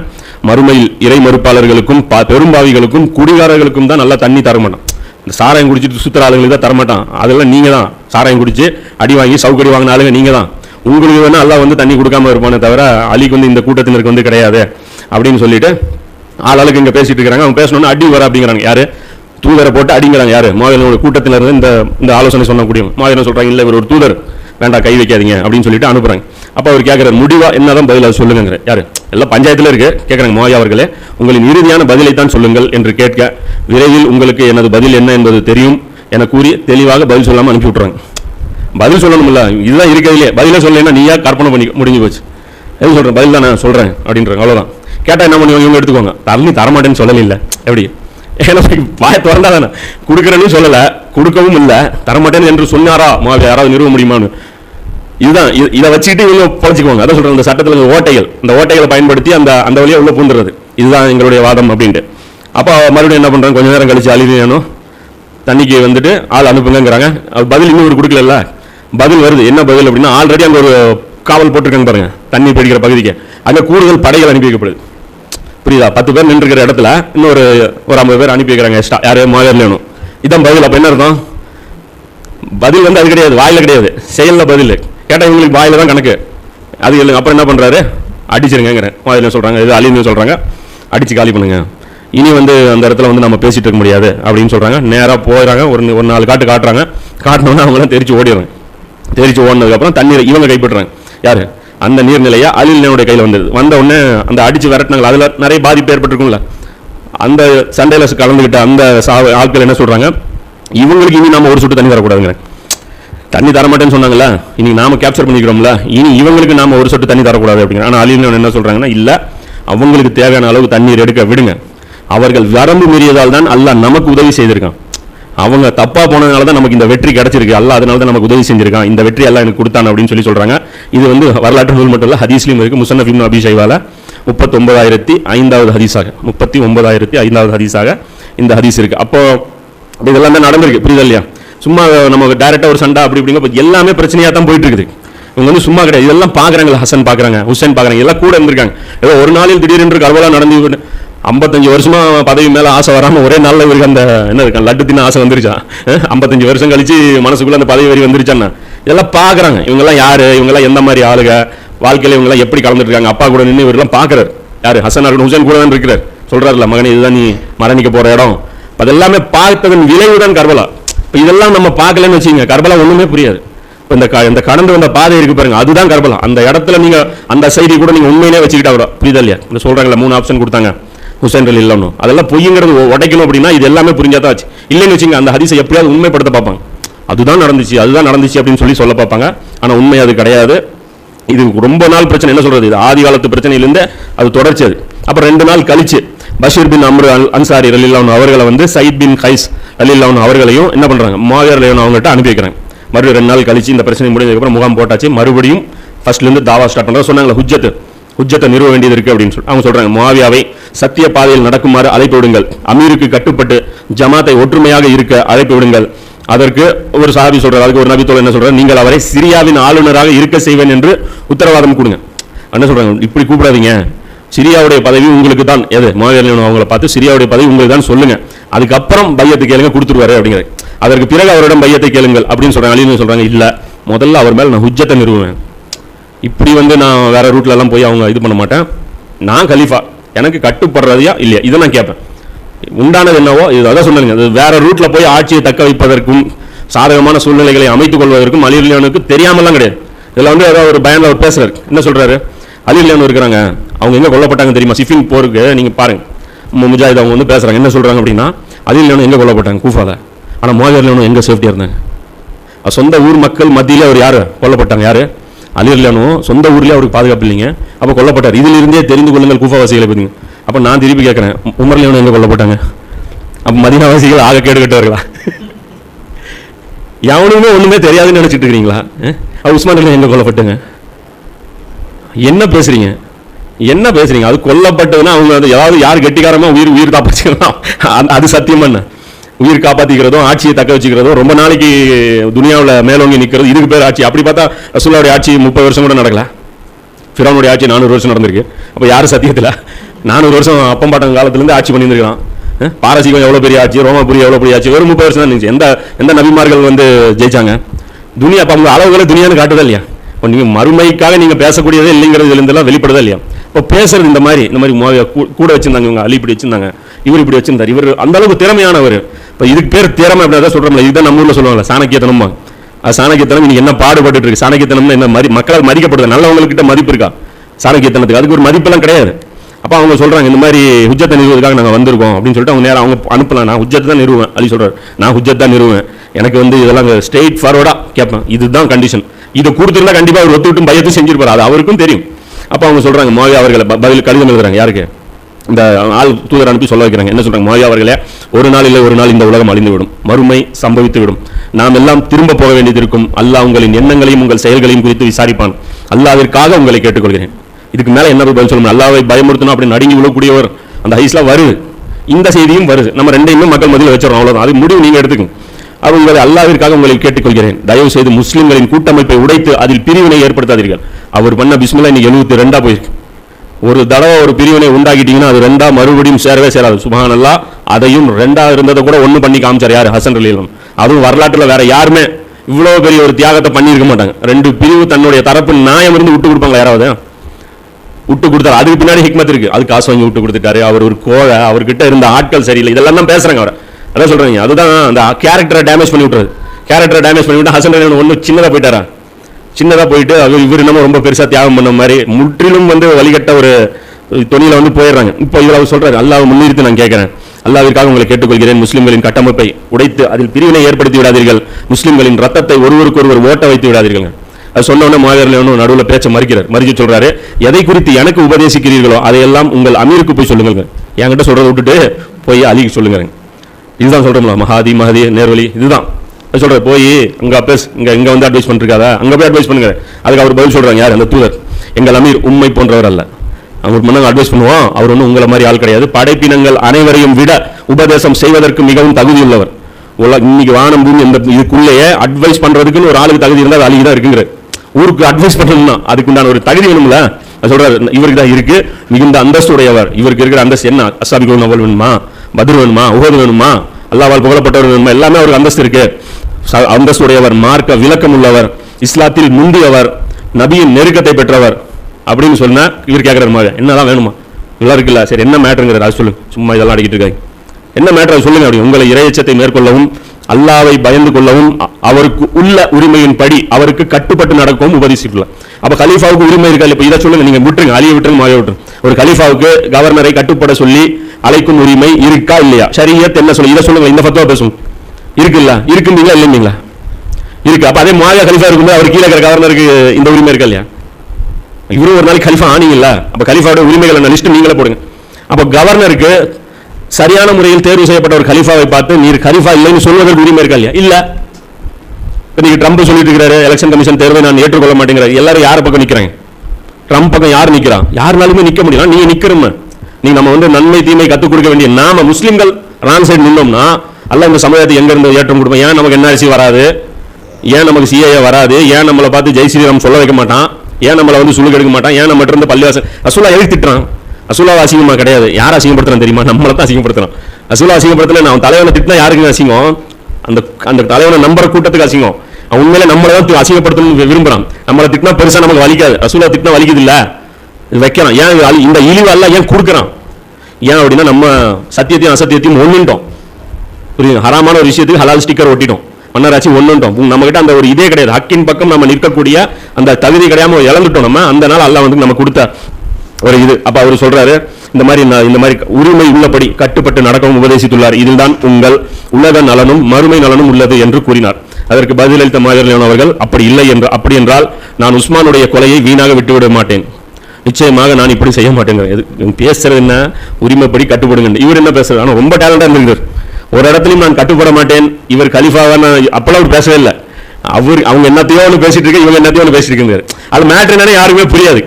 மறுமையில் இறை மறுப்பாளர்களுக்கும் பா- பெரும்பாவிகளுக்கும் குடிகாரர்களுக்கும் தான் நல்லா தண்ணி தர மாட்டான். இந்த சாராயம் குடிச்சிட்டு சுற்றுற ஆளுங்களுக்கு தான் தரமாட்டான் அதெல்லாம் நீங்கள் தான். சாராயம் குடிச்சு அடி வாங்கி சவுக்கடி வாங்கின ஆளுங்க நீங்கள் தான். உங்களுக்கு வேணால் எல்லாம் வந்து தண்ணி கொடுக்காம இருப்பானே தவிர அலிக்கு வந்து இந்த கூட்டத்தினருக்கு வந்து கிடையாது அப்படின்னு சொல்லிட்டு ஆளாளுக்கு இங்கே பேசிட்டு இருக்கிறாங்க. அவங்க பேசணும்னா அடி வர அப்படிங்கிறாங்க. யார்? தூதரை போட்டு அடிங்கிறாங்க. யார்? மாவீரனோட கூட்டத்தில் இருந்து இந்த இந்த ஆலோசனை சொல்லக்கூடிய மாவீரன் சொல்கிறாங்க இல்லை இவர் ஒரு தூதர். வேண்டாம் கை வைக்காதீங்க அப்படின்னு சொல்லிட்டு அனுப்புறாங்க. அப்போ அவர் கேட்கிறார் முடிவா? என்னதான் பதில் அது சொல்லுங்க யார்? எல்லாம் பஞ்சாயத்துல இருக்கு. கேட்கறாங்க மோயா அவர்களே உங்களின் இறுதியான பதிலை தான் சொல்லுங்கள் என்று கேட்க விரைவில் உங்களுக்கு எனது பதில் என்ன என்பது தெரியும் என கூறி தெளிவாக பதில் சொல்லாம அனுப்பி விட்டுறாங்க. பதில் சொல்லணும்ல இதுதான் இருக்கிறதுலே பதிலே சொல்லலைன்னா நீயா கற்பனை பண்ணி முடிஞ்சு போச்சு. எது சொல்றேன் பதில் தான் நான் சொல்றேன் அப்படின்றாங்க அவ்வளவுதான். கேட்டா என்ன பண்ணுவாங்க? இவங்க எடுத்துக்கோங்க தண்ணி தரமாட்டேன்னு சொல்லலை இல்லை எப்படி? ஏன்னா வாய திறந்தா தானே கொடுக்குறேன்னு சொல்லலை கொடுக்கவும் இல்லை தரமாட்டேன்னு என்று சொன்னாரா? மாவி யாராவது நிறுவ முடியுமான்னு. இதுதான் இதை வச்சுக்கிட்டு இவங்க பொழைச்சிக்குவாங்க அதான் சொல்கிறேன் இந்த சட்டத்தில் இந்த ஓட்டைகள். இந்த ஓட்டைகளை பயன்படுத்தி அந்த அந்த வழியாக உள்ளே பூந்துறது. இதுதான் எங்களுடைய வாதம் அப்படின்ட்டு. அப்போ மறுபடியும் என்ன பண்ணுறாங்க கொஞ்ச நேரம் கழிச்சு அழிவேணும் தண்ணிக்கு வந்துட்டு ஆள் அனுப்புங்கிறாங்க பதில் இன்னும் ஒரு கொடுக்கல பதில் வருது. என்ன பதில் அப்படின்னா ஆல்ரெடி அங்கே ஒரு காவல் போட்டிருக்காங்க பாருங்க. தண்ணி பிடிக்கிற பகுதிக்கு. அங்கே கூடுதல் படைகள் அனுப்பி வைக்கப்படுது. புரியுதா? பத்து பேர் நின்றுக்கிற இடத்துல இன்னொரு ஒரு ஐம்பது பேர் அனுப்பி வைக்கிறாங்க. எக்ஸ்ட்ரா யாரு மாயர் வேணும்? இதான் பதில். அப்போ என்ன அர்த்தம்? பதில் வந்து அது கிடையாது. வாயில கிடையாது. செயலில் பதில். கேட்டால் இவங்களுக்கு வாயில் தான் கணக்கு. அது இல்லைங்க அப்புறம் என்ன பண்ணுறாரு அடிச்சிருங்கிறேன் வாயில் சொல்கிறாங்க இது அழின்னு சொல்கிறாங்க அடித்து காலி பண்ணுங்க. இனி வந்து அந்த இடத்துல வந்து நம்ம பேசிட்டு இருக்க முடியாது அப்படின்னு சொல்கிறாங்க நேராக போயிடறாங்க ஒரு ஒரு நாலு காட்டு காட்டுறாங்க. காட்டினோன்னா அவங்களாம் தெரிச்சு ஓடிடுறாங்க. தெரிச்சு ஓடினதுக்கப்புறம் தண்ணீரை இவங்க கைப்பற்றுறாங்க. யார்? அந்த நீர்நிலையாக அலிலனுடைய கையில் வந்தது. வந்த உடனே அந்த அடித்து விரட்டினாங்க அதில் நிறைய பாதிப்பு ஏற்பட்டிருக்கும்ல. அந்த சண்டையில் கலந்துக்கிட்ட அந்த சா- ஆட்கள் என்ன சொல்கிறாங்க இவங்களுக்கு இனி நம்ம ஒரு சுட்டு தண்ணி வரக்கூடாதுங்கிறேன். தண்ணி தர மாட்டேன்னு சொன்னாங்கல்ல? இனி நாம கேப்சர் பண்ணிக்கிறோம்ல? இனி இவங்களுக்கு நாம ஒரு சொட்டு தண்ணி தரக்கூடாது அப்படிங்கிற ஆனால் அலிலன் என்ன சொல்றாங்கன்னா இல்லை அவங்களுக்கு தேவையான அளவு தண்ணீர் எடுக்க விடுங்க. அவர்கள் வரம்பு மீறியதால் தான் அல்லாஹ் நமக்கு உதவி செய்திருக்கான். அவங்க தப்பாக போனதுனால தான் நமக்கு இந்த வெற்றி கிடைச்சிருக்கு. அல்லாஹ் அதனால தான் நமக்கு உதவி செஞ்சிருக்கான். இந்த வெற்றி எல்லாம் எனக்கு கொடுத்தான் அப்படின்னு சொல்லி சொல்றாங்க. இது வந்து வரலாற்று நூல் மட்டும் இல்ல ஹதீஸ்லயும் இருக்கு. முசன்னஃப் இப்னு அபிஷைவால முப்பத்தொன்பதாயிரத்தி ஐந்தாவது ஹதீஸாக. முப்பத்தி ஒன்பதாயிரத்தி ஐந்தாவது ஹதீஸாக இந்த ஹதீஸ் இருக்கு. அப்போ இதெல்லாம் தான் நடந்திருக்கு. புரியுதா இல்லையா? சும்மா நமக்கு டைரக்டா ஒரு சண்டை அப்படி இப்படிங்க எல்லாமே பிரச்சனையாக தான் போயிட்டு இருக்குது இவங்க வந்து சும்மா கிடையாது. இதெல்லாம் பார்க்குறாங்க ஹசன் பார்க்குறாங்க ஹுசேன் பார்க்குறாங்க எல்லாம் கூட இருந்திருக்காங்க. ஏதோ ஒரு நாளில் திடீரென்று கருவலாக நடந்து ஐம்பத்தஞ்சு வருஷமா பதவி மேலே ஆசை வராமல் ஒரே நாளில் இவருக்கு அந்த என்ன இருக்கு லட்டு தின ஆசை வந்துருச்சா? ஐம்பத்தஞ்சு வருஷம் கழிச்சு மனசுக்குள்ளே அந்த பதவி வரி வந்துருச்சான்னா இதெல்லாம் பார்க்குறாங்க இவங்கெல்லாம் யார்? இவங்கெல்லாம் எந்த மாதிரி ஆளுக? வாழ்க்கையில் இவங்கெல்லாம் எப்படி கலந்துருக்காங்க? அப்பா கூட நின்று இவரெல்லாம் பார்க்குறாரு யார்? ஹசன் அருண் ஹுசைன் கூட தான் இருக்கிறார். சொல்கிறாருல மகனே இதுதான் நீ மரணிக்க போகிற இடம். அதெல்லாமே பார்த்ததன் விளைவுதான் கர்வலா இப்போ இதெல்லாம் நம்ம பார்க்கலன்னு வச்சுக்கோங்க. கர்பலா ஒன்றுமே புரியாது. இப்போ இந்த க- இந்த கடந்து வந்த பாதை இருக்கு பாருங்க. அதுதான் கர்பலா. அந்த இடத்துல நீங்கள் அந்த சைடு கூட நீங்கள் உண்மையிலே வச்சுக்கிட்டா கூட புரியுதா இல்லையா? இந்த சொல்கிறாங்களா மூணு ஆப்ஷன் கொடுத்தாங்க. ஹுசைன் அலி இல்லைன்னு அதெல்லாம் பொய்யுங்கிறது உடைக்கணும் அப்படின்னா இது எல்லாமே புரிஞ்சாதான் ஆச்சு. இல்லைன்னு வச்சுங்க அந்த ஹரிசை எப்படியாவது உண்மைப்படுத்த பார்ப்பாங்க. அதுதான் நடந்துச்சு அதுதான் நடந்துச்சு அப்படின்னு சொல்லி சொல்ல பார்ப்பாங்க. ஆனால் உண்மை அது கிடையாது. இது ரொம்ப நாள் பிரச்சனை. என்ன சொல்கிறது இது ஆதி காலத்து பிரச்சனையிலேருந்து அது தொடர்ச்சி அது. அப்புறம் ரெண்டு நாள் கழிச்சு பஷீர் பின் அம்ரு அல் அன்சாரி ரலில்லான் அவர்களை வந்து சயித் பின் கைஸ் ரலில்லான் அவர்களையும் என்ன பண்ணுறாங்க மாவியர் அவங்கள்ட்ட அனுப்பி வைக்கிறாங்க மறுபடியும் ரெண்டு நாள் கழிச்சு இந்த பிரச்சனை முடிஞ்சதுக்கப்புறம் முகாம் போட்டாச்சு. மறுபடியும் ஃபர்ஸ்ட்லேருந்து தாவா ஸ்டார்ட் பண்ணுறாங்க சொன்னாங்களா ஹுஜ்ஜத் ஹுஜ்ஜத்தை நிறுவ வேண்டியது இருக்குது அப்படின்னு சொல்லி. அவங்க சொல்கிறாங்க மாவியாவை சத்திய பாதையில் நடக்குமாறு அழைப்பு விடுங்கள். அமீருக்கு கட்டுப்பட்டு ஜமாத்தை ஒற்றுமையாக இருக்க அழைப்பு விடுங்கள். அதற்கு ஒரு சாபி சொல்றாரு. அதுக்கு ஒரு நபித்தோல் என்ன சொல்றாரு? நீங்கள் அவரை சிரியாவின் ஆளுநராக இருக்க செய்வேன் என்று உத்தரவாதம் கொடுங்க. என்ன சொல்றாங்க இப்படி கூப்பிடாதீங்க. சிரியாவுடைய பதவி உங்களுக்கு தான் எது மாவீரன் அவங்கள பார்த்து சிரியாவுடைய பதவி உங்களுக்கு தான் சொல்லுங்க. அதுக்கப்புறம் பையத்தை கேளுங்க கொடுத்துருவாரு அப்படிங்கிறது. அதற்கு பிறகு அவரிடம் பையத்தை கேளுங்கள் அப்படின்னு சொல்றாங்க. அலின்னு சொல்றாங்க இல்லை. முதல்ல அவர் மேலே நான் ஹுஜ்ஜத்தை நிறுவுவேன். இப்படி வந்து நான் வேற ரூட்ல எல்லாம் போய் அவங்க இது பண்ண மாட்டேன். நான் கலீஃபா. எனக்கு கட்டுப்படுறதையா இல்லையா? இதை நான் கேட்பேன். உண்டானது என்னவோ இது அதான் சொன்னாங்க அது வேற ரூட்ல போய் ஆட்சியை தக்க வைப்பதற்கும் சாதகமான சூழ்நிலைகளை அமைத்துக் கொள்வதற்கும் அலிலியானுக்கு தெரியாமலாம் கிடையாது. இதில் வந்து ஏதோ ஒரு பயனில் அவர் பேசுறாரு. என்ன சொல்றாரு? அலிலியானு இருக்கிறாங்க. அவங்க எங்கே கொல்லப்பட்டாங்க தெரியுமா? சிஃபின் போருக்கு நீங்கள் பாருங்க. முஜாஹித் அவங்க வந்து பேசுகிறாங்க என்ன சொல்கிறாங்க அப்படின்னா அலிலியானு எங்கே கொல்லப்பட்டாங்க? கூஃபாவில் ஆனால் மோஜர்லியானு எங்கே சேஃப்டியாக இருந்தாங்க? சொந்த ஊர் மக்கள் மத்தியில் அவர் யார்? கொல்லப்பட்டாங்க. யார்? அலிர்லானும் சொந்த ஊர்லேயே அவருக்கு பாதுகாப்பு இல்லைங்க. அப்போ கொல்லப்பட்டார். இதிலிருந்தே தெரிந்து கொள்ளுங்கள் கூஃபாவாசிகளை பற்றி அப்போ நான் திருப்பி கேட்குறேன் உமர்லேனும் எங்கே கொல்லப்பட்டாங்க? அப்போ மதினாவாசிகள் ஆக கேடு எவனுமே ஒன்றுமே தெரியாதுன்னு நினச்சிட்டு இருக்கீங்களா அவர் உஸ்மான் எங்கே எங்க கொல்லப்பட்டாங்க? என்ன பேசுறீங்க? என்ன பேசுறீங்க? அது கொல்லப்பட்டதுன்னா அவங்க வந்து ஏதாவது யார் கெட்டிக்காரமா உயிர் உயிர் காப்பாற்றிக்கலாம் அது- அது என்ன? உயிர் காப்பாற்றிக்கிறதும் ஆட்சியை தக்க வச்சுக்கிறதும் ரொம்ப நாளைக்கு துனியாவில் மேலோங்கி நிற்கிறது இதுக்கு பேர் ஆட்சி. அப்படி பார்த்தா ரசூல்லாவுடைய ஆட்சி முப்பது வருஷம் கூட நடக்கல. ஃபிரௌனுடைய ஆட்சி நானூறு வருஷம் நடந்திருக்கு. அப்போ யார் சத்தியத்தில்? நானூறு வருஷம் அப்பம் பாட்டம் காலத்துலேருந்து ஆட்சி பண்ணியிருந்துருக்கலாம் பாரசீகம் எவ்வளோ பெரிய ஆட்சி? ரோமாபுரி எவ்வளோ பெரிய ஆட்சி? ஒரு முப்பது வருஷம் தான் இருந்துச்சு. எந்த எந்த நபிமார்கள் வந்து ஜெயிச்சாங்க? துனியா அப்போ அவங்க அளவுகளை துனியான்னு காட்டுதா இல்லையா? இப்போ நீங்கள் மறுமைக்காக நீங்கள் பேசக்கூடியதே இல்லைங்கிறது இருந்தெல்லாம் வெளிப்படுதா இல்லையா? இப்போ பேசுறது இந்த மாதிரி இந்த மாதிரி மோதிய கூ- கூட வச்சிருந்தாங்க இவங்க அலி இப்படி வச்சிருந்தாங்க இவர் இப்படி வச்சிருந்தார் இவர் அந்த அளவுக்கு திறமையானவர். இப்போ இதுக்கு பேர் திறமை அப்படின்னா தான் சொல்கிறோம்ல இதுதான் நம்ம ஊரில் சொல்லுவாங்க சாணக்கியத்தனமா அது சாணக்கியத்தனம் இன்னைக்கு என்ன பாடுபட்டு இருக்கு? சாணக்கியத்தனம்னு என்ன மதி மக்களால் மதிக்கப்படுது? நல்லவங்கக்கிட்ட மதிப்பு இருக்கா? சாணக்கியத்தனத்துக்கு அதுக்கு ஒரு மதிப்பெல்லாம் கிடையாது. அப்போ அவங்க சொல்கிறாங்க இந்த மாதிரி ஹுஜத்தை நிறுவதுக்காக நாங்கள் வந்திருக்கோம் அப்படின்னு சொல்லிட்டு அவங்க நேரம் அவங்க அனுப்பலாம். நான் ஹுஜத் தான் நிறுவேன் அலி சொல்கிறார் நான் ஹுஜத் தான் நிறுவேன். எனக்கு வந்து இதெல்லாம் ஸ்ட்ரெயிட் ஃபார்வர்டாக கேட்பேன். இதுதான் கண்டிஷன் இதை கொடுத்துருந்தா கண்டிப்பாக அவர் ஒத்துக்கிட்டு பயத்தையும் செஞ்சிருப்பார் அது அவருக்கும் தெரியும். அப்போ அவங்க சொல்கிறாங்க மோயா அவர்களை பதில் கடிதம் எழுதுறாங்க. யாருக்கு? இந்த ஆள் தூதர் அனுப்பி சொல்ல வைக்கிறாங்க. என்ன சொல்கிறாங்க மோயா அவர்களே ஒரு நாள் இல்லை ஒரு நாள் இந்த உலகம் அழிந்து விடும் மறுமை சம்பவித்து விடும் நாம் எல்லாம் திரும்ப போக வேண்டியது இருக்கும். அல்லாஹ் உங்களின் எண்ணங்களையும் உங்கள் செயல்களையும் குறித்து விசாரிப்பான். அல்லாவிற்காக உங்களை கேட்டுக்கொள்கிறேன். இதுக்கு மேலே என்ன பதில் சொல்லணும் அல்லாவை பயமுறுத்தணும் அப்படி நடுங்கி விழக்கூடியவர் அந்த ஹைஸ்லாம் வருது. இந்த செய்தியும் வருது. நம்ம ரெண்டையுமே மக்கள் மத்தியில் வச்சிடறோம். அவ்வளோதான் அது முடிவு நீங்கள் எடுத்துக்கோங்க. அவர் உங்களை அல்லாவிற்காக உங்களை கேட்டுக்கொள்கிறேன். தயவு செய்து முஸ்லிம்களின் கூட்டமைப்பை உடைத்து அதில் பிரிவினை ஏற்படுத்தாதீர்கள். அவர் பண்ண பிஸ்மில்லா இன்னைக்கு எழுபத்தி ரெண்டா போயிருக்கு. ஒரு தடவை ஒரு பிரிவினை உண்டாக்கிட்டீங்கன்னா அது ரெண்டா மறுபடியும் சேரவே சேராது. சுபஹானல்லா அதையும் ரெண்டா இருந்ததை கூட ஒன்று பண்ணி காமிச்சார் யார்? ஹசன் ரலீலம் அதுவும் வரலாற்றில் வேற யாருமே இவ்வளோ பெரிய ஒரு தியாகத்தை பண்ணியிருக்க மாட்டாங்க. ரெண்டு பிரிவு தன்னுடைய தரப்பு நியாயம் இருந்து விட்டு கொடுப்பாங்க யாராவது? விட்டு கொடுத்தாரு. அதுக்கு பின்னாடி ஹிக்மத் இருக்கு. அது காசு வாங்கி விட்டு கொடுத்துட்டாரு. அவர் ஒரு கோழை அவர்கிட்ட இருந்த ஆட்கள் சரியில்லை. இதெல்லாம் தான் பேசுறாங்க அவர். அதான் சொல்கிறீங்க அதுதான் அந்த கேரக்டரை டேமேஜ் பண்ணி விட்டுறது. கேரக்டரை டேமேஜ் பண்ணி விட்டு ஹசன் ரலீலம் ஒன்று சின்னதாக போயிட்டாரா? சின்னதாக போயிட்டு அது இவர் என்னமோ ரொம்ப பெருசாக தியாகம் பண்ண மாதிரி முற்றிலும் வந்து வழிகட்ட ஒரு துணியில் வந்து போயிடுறாங்க. இப்போ இவர் அவர் சொல்கிறாரு அல்லாவை முன்னிறுத்தி நான் கேட்குறேன். அல்லாவிற்காக உங்களை கேட்டுக்கொள்கிறேன். முஸ்லிம்களின் கட்டமைப்பை உடைத்து அதில் பிரிவினை ஏற்படுத்தி விடாதீர்கள். முஸ்லிம்களின் ரத்தத்தை ஒருவருக்கொருவர் ஓட்ட வைத்து விடாதீர்கள். அது சொன்ன உடனே மாவீரர் நடுவில் பேச்ச மறிக்கிறார். மறிச்சு சொல்கிறாரு எதை குறித்து எனக்கு உபதேசிக்கிறீர்களோ அதையெல்லாம் உங்கள் அமீருக்கு போய் சொல்லுங்கள் என்கிட்ட சொல்கிறத விட்டுட்டு போய் அலிக்கு சொல்லுங்கிறேன். இதுதான் சொல்கிறோம்ல மகாதி மகதி நேர்வழி இதுதான். சொல்கிற போய் அங்கே பேச இங்கே இங்கே வந்து அட்வைஸ் பண்ணிருக்காதா அங்கே போய் அட்வைஸ் பண்ணுங்க. அதுக்கு அவர் பதில் சொல்கிறாங்க யார்? அந்த தூதர். எங்கள் அமீர் உண்மை போன்றவர் அல்ல. அவருக்கு முன்னாங்க அட்வைஸ் பண்ணுவோம் அவர் ஒன்றும் உங்களை மாதிரி ஆள் கிடையாது. படைப்பினங்கள் அனைவரையும் விட உபதேசம் செய்வதற்கு மிகவும் தகுதியுள்ளவர். உல இன்னைக்கு வானம் பூமி இந்த இதுக்குள்ளேயே அட்வைஸ் பண்ணுறதுக்குன்னு ஒரு ஆளுக்கு தகுதி இருந்தால் அது அழுகி தான் இருக்குங்கிற. ஊருக்கு அட்வைஸ் பண்ணணும்னா அதுக்குண்டான ஒரு தகுதி வேணும்ல? சொல்கிறார் இவருக்கு தான் இருக்குது மிகுந்த அந்தஸ்து உடையவர். இவருக்கு இருக்கிற அந்தஸ்து என்ன? அசாபி கோல் நவல் வேணுமா? பதில் வேணுமா? உகது வேணுமா? அல்லாவால் புகழப்பட்டவர் வேணுமா? எல்லாமே அவருக்கு அந்தஸ்து இருக்கு. ச- அந்தஸ்து உடையவர் மார்க்க விளக்கம் உள்ளவர் இஸ்லாத்தில் முந்தியவர் நபியின் நெருக்கத்தை பெற்றவர் அப்படின்னு சொன்னா இவர் கேட்கறாரு மாதிரி என்னதான் வேணுமா? நல்லா இருக்குல்ல? சரி என்ன மேட்ருங்கிறார் அது சொல்லுங்க. சும்மா இதெல்லாம் அடிக்கிட்டு இருக்காங்க என்ன மேட்ரு அது சொல்லுங்க அப்படி. உங்களை இறையச்சத்தை மேற்கொள்ளவும் அல்லாவை பயந்து கொள்ளவும் அவருக்கு உள்ள உரிமையின் படி அவருக்கு கட்டுப்பட்டு நடக்கவும் உபதேசிக்கலாம் அப்போ கலீஃபாவுக்கு உரிமை இருக்கா? இப்ப இதை சொல்லுங்க. நீங்க விட்டுருங்க. அழிய விட்டுருங்க மாய விட்டுருங்க. ஒரு கலீஃபாவுக்கு கவர்னரை கட்டுப்பட சொல்லி அழைக்கும் உரிமை இருக்கா இல்லையா? சரியத் என்ன சொல்லு? இதை சொல்லுங்க இந்த ஃபத்வா பேசும். இருக்குல்ல? இருக்குங்களா இல்லைங்களா இருக்கு. அப்ப அதே மாயா கலிஃபா இருக்கும்போது அவர் கீழே இருக்கிற கவர்னருக்கு இந்த உரிமை இருக்கா இல்லையா? இவரும் ஒரு நாள் கலிஃபா ஆனீங்கல்ல? அப்ப கலிஃபாவோட உரிமைகள் என்ன லிஸ்ட் நீங்களே போடுங்க. அப்ப கவர்னருக்கு சரியான முறையில் தேர்வு செய்யப்பட்ட ஒரு கலிஃபாவை பார்த்து நீர் கலிஃபா இல்லைன்னு சொல்வதற்கு உரிமை இருக்கா இல்லையா? இல்ல. இன்னைக்கு ட்ரம்ப் சொல்லிட்டு இருக்கிறாரு எலெக்ஷன் கமிஷன் தேர்வை நான் ஏற்றுக்கொள்ள மாட்டேங்கிறார். எல்லாரும் யார பக்கம் நிக்கிறாங்க? ட்ரம்ப் பக்கம் யார் நிக்கிறான் யாருனாலுமே நிக்க முடியும் நீங்க நிக்கிறோம் நீ நம்ம வந்து நன்மை தீமை கற்றுக் கொடுக்க வேண்டிய நாம முஸ்லிம்கள் ராங் சைடு நின்னோம்னா அல்ல இந்த சமுதாயத்தை எங்க இருந்து ஏற்றம் கொடுப்போம் ஏன் நமக்கு என்ஆர்சி வராது? ஏன் நமக்கு சிஏஏ வராது? ஏன் நம்மளை பார்த்து ஜெய் ஸ்ரீராம் சொல்ல வைக்க மாட்டான்? ஏன் நம்மளை வந்து சுழுக்கு எடுக்க மாட்டான்? ஏன் நம்ம இருந்து பள்ளிவாசன் அசுலா எதுக்கு திட்டுறான் ரசூலா அசிங்கமா கிடையாது. யார் அசிங்கப்படுத்துறான் தெரியுமா? நம்மளை தான் அசிங்கப்படுத்துறான். அசுலா அசிங்கப்படுத்தல நான் தலைவனை திட்டினா யாருக்கு அசிங்கம்? அந்த அந்த தலைவனை நம்புற கூட்டத்துக்கு அசிங்கம். அவன் உண்மையிலே நம்மளை தான் அசிங்கப்படுத்தணும்னு விரும்புறான். நம்மளை திட்டினா பெருசாக நமக்கு வலிக்காது. அசுலா திட்டினா வலிக்குது இல்லை? வைக்கிறான் ஏன் அழி- இந்த இழிவு அல்ல ஏன் கொடுக்குறான்? ஏன் அப்படின்னா நம்ம சத்தியத்தையும் அசத்தியத்தையும் ஒன்றுட்டோம் புரியுது? ஹராமான ஒரு விஷயத்துக்கு ஹலால் ஸ்டிக்கர் ஒட்டிட்டோம். மன்னராட்சி ஒன்றுட்டோம் நம்மக்கிட்ட அந்த ஒரு இதே கிடையாது. ஹக்கின் பக்கம் நம்ம நிற்கக்கூடிய அந்த தகுதி கிடையாம இழந்துட்டோம் நம்ம. அந்த நாள் அல்ல வந்து நம்ம கொடுத்த ஒரு இது. அப்போ அவர் சொல்றாரு இந்த மாதிரி நான் இந்த மாதிரி உரிமை உள்ளபடி கட்டுப்பட்டு நடக்கவும் உபதேசித்துள்ளார். இதில்தான் உங்கள் உலக நலனும் மறுமை நலனும் உள்ளது என்று கூறினார். அதற்கு பதிலளித்த மாதிரியான அவர்கள் அப்படி இல்லை என்று அப்படி என்றால் நான் உஸ்மானுடைய கொலையை வீணாக விட்டுவிட மாட்டேன். நிச்சயமாக நான் இப்படி செய்ய மாட்டேங்கிறேன். பேசுறது என்ன? உரிமைப்படி கட்டுப்படுங்க இவர் என்ன பேசுறது ஆனால் ரொம்ப டேலண்டாக இருந்தார் ஒரு இடத்துலையும் நான் கட்டுப்பட மாட்டேன். இவர் கலிஃபாவா நான் அப்பெல்லாம் அவர் பேசவே இல்லை. அவர் அவங்க என்னத்தையோ ஒன்று பேசிட்டு இருக்க இவங்க என்னத்தையோ ஒன்று பேசிட்டு இருக்காரு. அது மேட்ரு என்னன்னு யாருக்குமே புரியாது.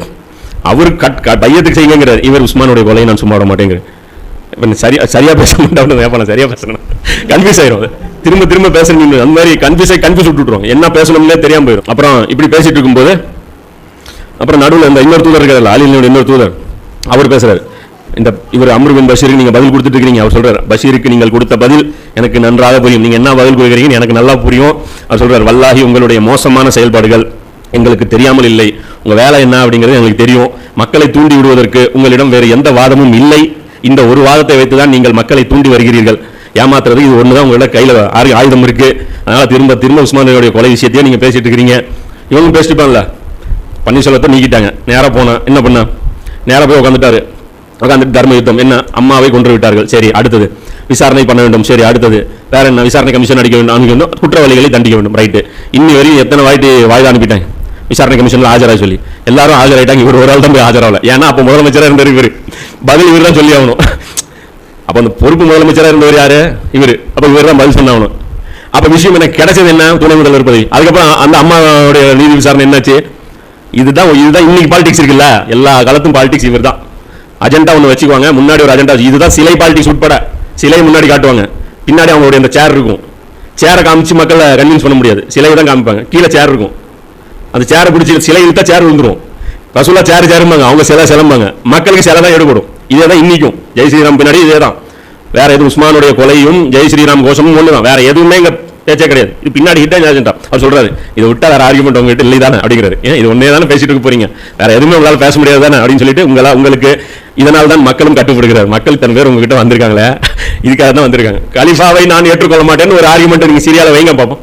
அவர் கட் பையத்துக்கு செய்யுங்கிறார். இவர் உஸ்மானுடைய கொலையை நான் சும்மா விட மாட்டேங்கிறார் இப்போ சரியாக சரியா சரியா பேச மாட்டேன். ஏப்பா சரியாக பேசணும் கன்ஃபியூஸ் ஆயிரும் திரும்ப திரும்ப பேசணும் அந்த மாதிரி கன்ஃபியூஸ் ஆகி கன்ஃபியூஸ் விட்டுருவோம் என்ன பேசணும்னே தெரியாமல் போயிடும் அப்புறம் இப்படி பேசிட்டு இருக்கும்போது அப்புறம் நடுவில் இந்த இன்னொரு தூதர் இருக்காரு ஆலிலியோட இன்னொரு தூதர். அவர் பேசுகிறார் இந்த இவர் அம்ரு பஷீருக்கு நீங்கள் பதில் கொடுத்துட்டு இருக்கீங்க. அவர் சொல்கிறார் பஷீருக்கு நீங்கள் கொடுத்த பதில் எனக்கு நன்றாக புரியும். நீங்கள் என்ன பதில் கொடுக்குறீங்கன்னு எனக்கு நல்லா புரியும். அவர் சொல்கிறார் வல்லாஹி உங்களுடைய மோசமான செயல்பாடுகள் எங்களுக்கு தெரியாமல் இல்லை. உங்கள் வேலை என்ன அப்படிங்கிறது எங்களுக்கு தெரியும். மக்களை தூண்டி விடுவதற்கு உங்களிடம் வேறு எந்த வாதமும் இல்லை. இந்த ஒரு வாதத்தை வைத்து தான் நீங்கள் மக்களை தூண்டி வருகிறீர்கள். ஏமாத்துறது இது ஒன்று தான் உங்களோட கையில் ஆயுதம் இருக்குது அதனால் திரும்ப திரும்ப உஸ்மானுடைய கொலை விஷயத்தையே நீங்கள் பேசிட்டு இருக்கிறீங்க இவங்க பேசிட்டு இருப்பான்ல பன்னீர்செல்வத்தை நீக்கிட்டாங்க. நேராக போனேன் என்ன பண்ண? நேராக போய் உட்காந்துட்டாரு உட்காந்துட்டு தர்ம யுத்தம் என்ன? அம்மாவை கொன்று விட்டார்கள். சரி அடுத்தது. விசாரணை பண்ண வேண்டும். சரி அடுத்தது. வேற என்ன? விசாரணை கமிஷன் அடிக்க வேண்டும். அனுப்பி வேண்டும். குற்றவாளிகளை தண்டிக்க வேண்டும். ரைட்டு இன்னி வரையும் எத்தனை வாய்ட்டு வாய்தா அனுப்பிட்டாங்க விசாரணை கமிஷனில் ஆஜராக சொல்லி. எல்லாரும் ஆஜராயிட்டாங்க. இவர் ஒரு ஆள் தான் போய் ஆஜராகல. ஏன்னா அப்போ முதலமைச்சராக இருந்தார் இவர். பதில் இவர் தான் சொல்லி ஆகணும் அப்போ அந்த பொறுப்பு முதலமைச்சராக இருந்தவர் யாரு? இவர். அப்போ இவர் தான் பதில் சொன்னாகணும். அப்போ விஷயம் என்ன? கிடைச்சது என்ன? துணை முதல்வர் பதவி. அதுக்கப்புறம் அந்த அம்மாவுடைய நீதி விசாரணை என்னாச்சு? இதுதான் இதுதான் இன்னைக்கு பாலிடிக்ஸ் இருக்குல்ல? எல்லா காலத்தும் பாலிடிக்ஸ் இவர் தான் அஜெண்டா ஒன்று வச்சுக்குவாங்க முன்னாடி ஒரு அஜெண்டா இதுதான் சிலை பாலிடிக்ஸ் உட்பட. சிலை முன்னாடி காட்டுவாங்க. பின்னாடி அவங்களுடைய அந்த சேர் இருக்கும். சேரை காமிச்சு மக்களை கன்வின்ஸ் பண்ண முடியாது. சிலையை தான் காமிப்பாங்க. கீழே சேர் இருக்கும். அந்த சேரை பிடிச்சி சிலை இழுத்தா சேர் விழுந்துரும். ரசூலா சேர் சேரும்பாங்க. அவங்க சிலை சிலம்பாங்க. மக்களுக்கு சிலை தான் எடுபடும். இதே தான் இன்றைக்கும் ஜெய் ஸ்ரீராம் பின்னாடி இதே தான் வேற எதுவும் உஸ்மானுடைய கொலையும் ஜெய் ஸ்ரீராம் கோஷமும் ஒன்று தான் வேற எதுவுமே இங்கே பேச்சே கிடையாது. இது பின்னாடி ஹிட் ஏஜென்டா அவர் சொல்றாரு இதை விட்டு வேற ஆர்குமெண்ட் உங்ககிட்ட இல்லை தானே? அப்படிங்கிறாரு. ஏன்? இது ஒன்றே தானே பேசிட்டு இருக்க போறீங்க. வேற எதுவுமே உங்களால் பேச முடியாது தானே? அப்படின்னு சொல்லிட்டு உங்களா உங்களுக்கு இதனால தான் மக்களும் கட்டுப்படுகிறார். மக்கள் தன் பேர் உங்ககிட்ட வந்திருக்காங்களே? இதுக்காக தான் வந்திருக்காங்க. கலிஃபாவை நான் ஏற்றுக்கொள்ள மாட்டேன்னு ஒரு ஆர்குமெண்ட் நீங்கள் சீரியால வைங்க பார்ப்போம்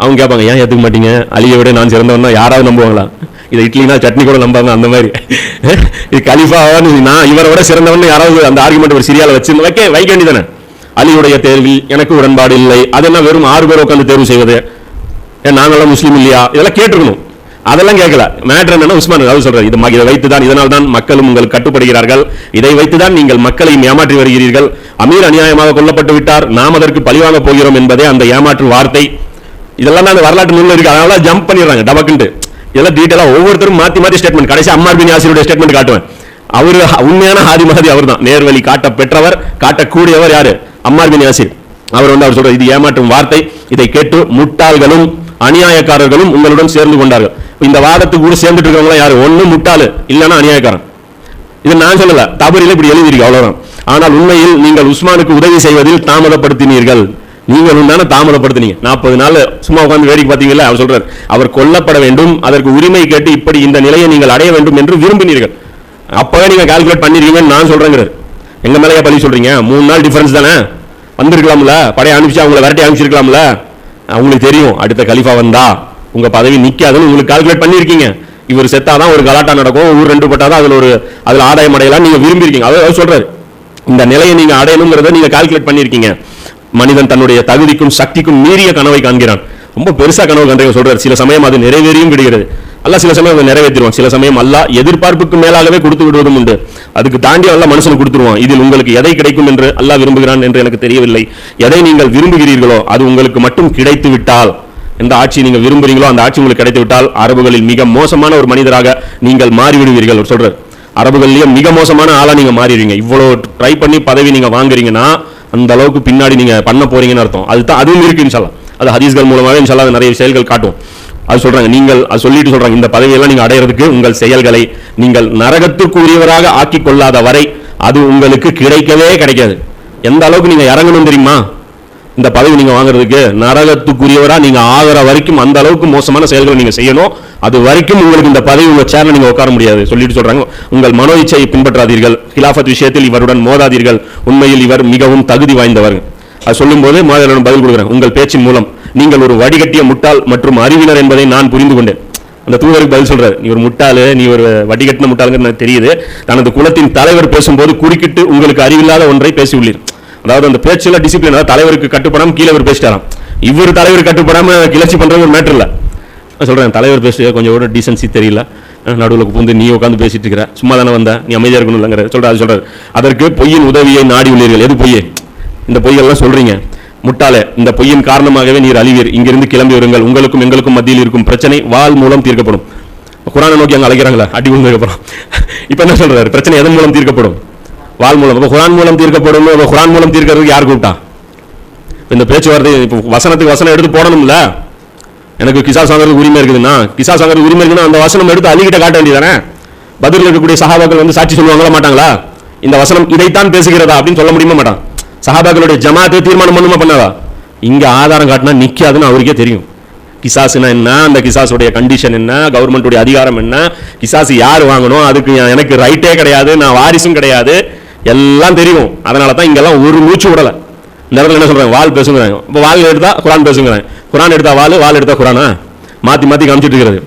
அவங்க கேட்பாங்க ஏன் ஏற்றுக்க மாட்டீங்க? அழிய விட நான் சிறந்தவன்னா யாராவது நம்புவாங்களா? இதை இட்லினா சட்னி கூட நம்பாங்க அந்த மாதிரி. இது கலிஃபாவான்னு நான் இவரை விட சிறந்தவன் யாராவது அந்த ஆர்குமெண்ட் ஒரு சிரியால வச்சு வைக்க வைக்க வேண்டியதானே அலியுடைய தேர்வில் எனக்கு உடன்பாடு இல்லை. அதெல்லாம் வெறும் ஆறு பேர் உட்காந்து தேர்வு செய்வது? ஏன் நாங்களாம் முஸ்லீம் இல்லையா? இதெல்லாம் கேட்டுருக்கணும். அதெல்லாம் கேட்கல. மேட்ரு என்னன்னா உஸ்மான் அவர் சொல்றாரு? இது இதை வைத்து தான் இதனால் தான் மக்களும் உங்கள் கட்டுப்படுகிறார்கள். இதை வைத்து தான் நீங்கள் மக்களையும் ஏமாற்றி வருகிறீர்கள். அமீர் அநியாயமாக கொல்லப்பட்டு விட்டார். நாம் அதற்கு பழிவாங்க போகிறோம் என்பதே அந்த ஏமாற்று வார்த்தை. இதெல்லாம் தான் அந்த வரலாற்று நூலில் இருக்கு. அதனால ஜம்ப் பண்ணிடுறாங்க டபக்குன்ட்டு. இதெல்லாம் டீட்டெயிலாக ஒவ்வொருத்தரும் மாற்றி மாற்றி ஸ்டேட்மெண்ட் கடைசி அம்மார் பின் யாசிருடைய ஸ்டேட்மெண்ட் காட்டுவேன். அவரு உண்மையான ஹாதி மஹதி அவர் தான் நேர்வழி காட்ட பெற்றவர் காட்டக்கூடியவர் யாரு? அம்மார் பின் யாசிர். அவர் வந்து அவர் சொல்றாரு இது ஏமாற்றும் வார்த்தை. இதை கேட்டு முட்டாள்களும் அநியாயக்காரர்களும் உங்களுடன் சேர்ந்து கொண்டார்கள். இந்த வாதத்துக்கு கூட சேர்ந்துட்டு இருக்கவங்களா யாரு? ஒண்ணு முட்டாளு இல்லைன்னா அநியாயக்காரன். இது நான் சொல்லல தவறில இப்படி எழுதிருக்கு அவ்வளவுதான். ஆனால் உண்மையில் நீங்கள் உஸ்மானுக்கு உதவி செய்வதில் தாமதப்படுத்தினீர்கள். நீங்கள் உண்டான தாமதப்படுத்தினீங்க. நாற்பது நாள் சும்மா உட்காந்து வேடிக்கை பார்த்தீங்களா அவர் சொல்றாரு அவர் கொல்லப்பட வேண்டும் அதற்கு உரிமை கேட்டு இப்படி இந்த நிலையை நீங்கள் அடைய வேண்டும் என்று விரும்பினீர்கள். அப்பவே நீங்க கால்குலேட் பண்ணிருக்கீங்கன்னு நான் சொல்றேங்கிறார். எங்கள் மேலே பழி சொல்கிறீங்க மூணு நாள் டிஃப்ரென்ஸ் தானே? வந்திருக்கலாம்ல. படையை அனுப்பிச்சு அவங்கள விரட்டி அனுப்பிச்சிருக்கலாம்ல. அவங்களுக்கு தெரியும் அடுத்த கலிஃபா வந்தா. உங்கள் பதவி நிற்காதுன்னு உங்களுக்கு கால்குலேட் பண்ணியிருக்கீங்க. இவர் செத்தாதான் ஒரு கலாட்டா நடக்கும் ஊர் ரெண்டு பட்டாதான் அதில் ஒரு அதில் ஆதாயம் அடையலாம். நீங்கள் விரும்பியிருக்கீங்க. அவர் அவர் இந்த நிலையை நீங்கள் அடையணுங்கிறத நீங்கள் கால்குலேட் பண்ணியிருக்கீங்க. மனிதன் தன்னுடைய தகுதிக்கும் சக்திக்கும் மீறிய கனவை காண்கிறான். ரொம்ப பெருசாக கனவு கண்டவங்க சொல்கிறார் சில சமயம் அது நிறைவேறியும் விடுகிறது அல்ல சில சமயம் அதை நிறைவேற்றிடுவான். சில சமயம் அல்ல எதிர்பார்ப்புக்கு மேலாகவே கொடுத்து விடுவதும் உண்டு. அதுக்கு தாண்டி அல்ல மனுஷனுக்கு கொடுத்துருவான். இதில் உங்களுக்கு எதை கிடைக்கும் என்று அல்லாஹ் விரும்புகிறான் என்று எனக்கு தெரியவில்லை. எதை நீங்கள் விரும்புகிறீர்களோ அது உங்களுக்கு மட்டும் கிடைத்து விட்டால் எந்த ஆட்சி நீங்கள் விரும்புகிறீங்களோ அந்த ஆட்சி உங்களுக்கு கிடைத்து விட்டால் அரபுகளில் மிக மோசமான ஒரு மனிதராக நீங்கள் மாறிவிடுவீர்கள் அவர் சொல்றாரு. அரபுகள்லயே மிக மோசமான ஆளாக நீங்கள் மாறிடுவீங்க. இவ்வளோ ட்ரை பண்ணி பதவி நீங்கள் வாங்குறீங்கன்னா அந்த அளவுக்கு பின்னாடி நீங்கள் பண்ண போறீங்கன்னு அர்த்தம். அதுதான் அதுவும் இருக்கு இன்ஷால்லா அது ஹதீஸ்கள் மூலமாகவே இன்ஷால்லா அது நிறைய செயல்கள் காட்டும். அது சொல்றாங்க. நீங்கள் அது சொல்லிட்டு சொல்றாங்க. இந்த பதவியெல்லாம் நீங்க அடையிறதுக்கு உங்கள் செயல்களை நீங்கள் நரகத்துக்குரியவராக ஆக்கி கொள்ளாத வரை அது உங்களுக்கு கிடைக்கவே கிடைக்காது. எந்த அளவுக்கு நீங்க இறங்கணும் தெரியுமா? இந்த பதவி நீங்க வாங்குறதுக்கு நரகத்துக்குரியவரா நீங்க ஆகிற வரைக்கும் அந்த அளவுக்கு மோசமான செயல்களை நீங்க செய்யணும். அது வரைக்கும் உங்களுக்கு இந்த பதவி உங்க சேர்ல நீங்க உட்கார முடியாது. சொல்லிட்டு சொல்றாங்க. உங்கள் மனோ இச்சையை பின்பற்றாதீர்கள். கிலாஃபத் விஷயத்தில் இவருடன் மோதாதீர்கள். உண்மையில் இவர் மிகவும் தகுதி வாய்ந்தவர். அது சொல்லும்போது மாதிரி பதில் கொடுக்குறேன். உங்கள் பேச்சின் மூலம். நீங்கள் ஒரு வடிகட்டிய முட்டாள் மற்றும் அறிவினர் என்பதை நான் புரிந்து கொண்டேன் அந்த தூதருக்கு பதில் சொல்றாரு நீ ஒரு முட்டாளு நீ ஒரு வடிகட்டின முட்டாளுங்கிறது எனக்கு தெரியுது. தனது குலத்தின் தலைவர் பேசும்போது குறுக்கிட்டு உங்களுக்கு அறிவில்லாத ஒன்றை பேசியுள்ளீர். அதாவது அந்த பேச்சுல டிசிப்ளின் தலைவருக்கு கட்டுப்படாம கீழே இவர் பேசிட்டாராம். இவர் தலைவர் கட்டுப்படாம கிளர்ச்சி பண்ணுறது ஒரு மேட்டர் இல்ல. சொல்றேன் தலைவர் பேச கொஞ்சம் கூட டீசன்சி தெரியல. நடுவில் புகுந்து நீ உட்காந்து பேசிட்டு இருக்கிற. சும்மா தானே வந்தா நீ அமைதியா இருக்கணும் இல்லைங்கிற சொல்றாரு சொல்றாரு. அதற்கு பொய்யின் உதவியை நாடி உள்ளீர்கள். எது பொய்யே இந்த பொய்யெல்லாம் சொல்றீங்க. முட்டாளே இந்த பொய்யின் காரணமாகவே நீர் அழிவீர். இங்கிருந்து கிளம்பி வருங்கள். உங்களுக்கும் எங்களுக்கும் மத்தியில் இருக்கும் பிரச்சனை வால் மூலம் தீர்க்கப்படும். குரானை நோக்கி அங்கே அழைக்கிறாங்களா அடி விழுந்ததுக்கப்புறம் இப்போ என்ன சொல்றாரு? பிரச்சனை எதன் மூலம் தீர்க்கப்படும்? வாள் மூலம். இப்போ குரான் மூலம் தீர்க்கப்படும். இப்போ குரான் மூலம் தீர்க்கிறதுக்கு யார் கூப்பிட்டா? இந்த பேச்சுவார்த்தை இப்போ வசனத்துக்கு வசனம் எடுத்து போடணும்ல. எனக்கு கிசா சாங்கிறது உரிமை இருக்குதுன்னா கிசா சாங்கிறது உரிமை இருக்குன்னா அந்த வசனம் எடுத்து அலிகிட்ட காட்ட வேண்டியதானே பதில் இருக்கக்கூடிய சகாபாக்கள் வந்து சாட்சி சொல்லுவாங்களா மாட்டாங்களா? இந்த வசனம் இதைத்தான் பேசுகிறதா அப்படின்னு சொல்ல முடியுமா மாட்டான்? சஹாபாக்களுடைய ஜமாத்தே தீர்மானம் பண்ணுமா பண்ணாதா? இங்கே ஆதாரம் காட்டினா நிற்காதுன்னு அவருக்கே தெரியும். கிசாஸ்னா என்ன? அந்த கிசாஸுடைய கண்டிஷன் என்ன? கவர்மெண்ட்டுடைய அதிகாரம் என்ன? கிசாஸ் யார் வாங்கணும்? அதுக்கு எனக்கு ரைட்டே கிடையாது நான் வாரிசும் கிடையாது. எல்லாம் தெரியும். அதனால தான் இங்கெல்லாம் ஒரு மூச்சு விடலை. இந்த இடத்துல என்ன சொல்கிறேன் வால் பேசுங்கிறாங்க. இப்போ வால் எடுத்தால் குரான் பேசுங்கிறாங்க. குரான் எடுத்தால் வால் வால் எடுத்தால் குரானா? மாற்றி மாற்றி காமிச்சிட்டு இருக்கிறது.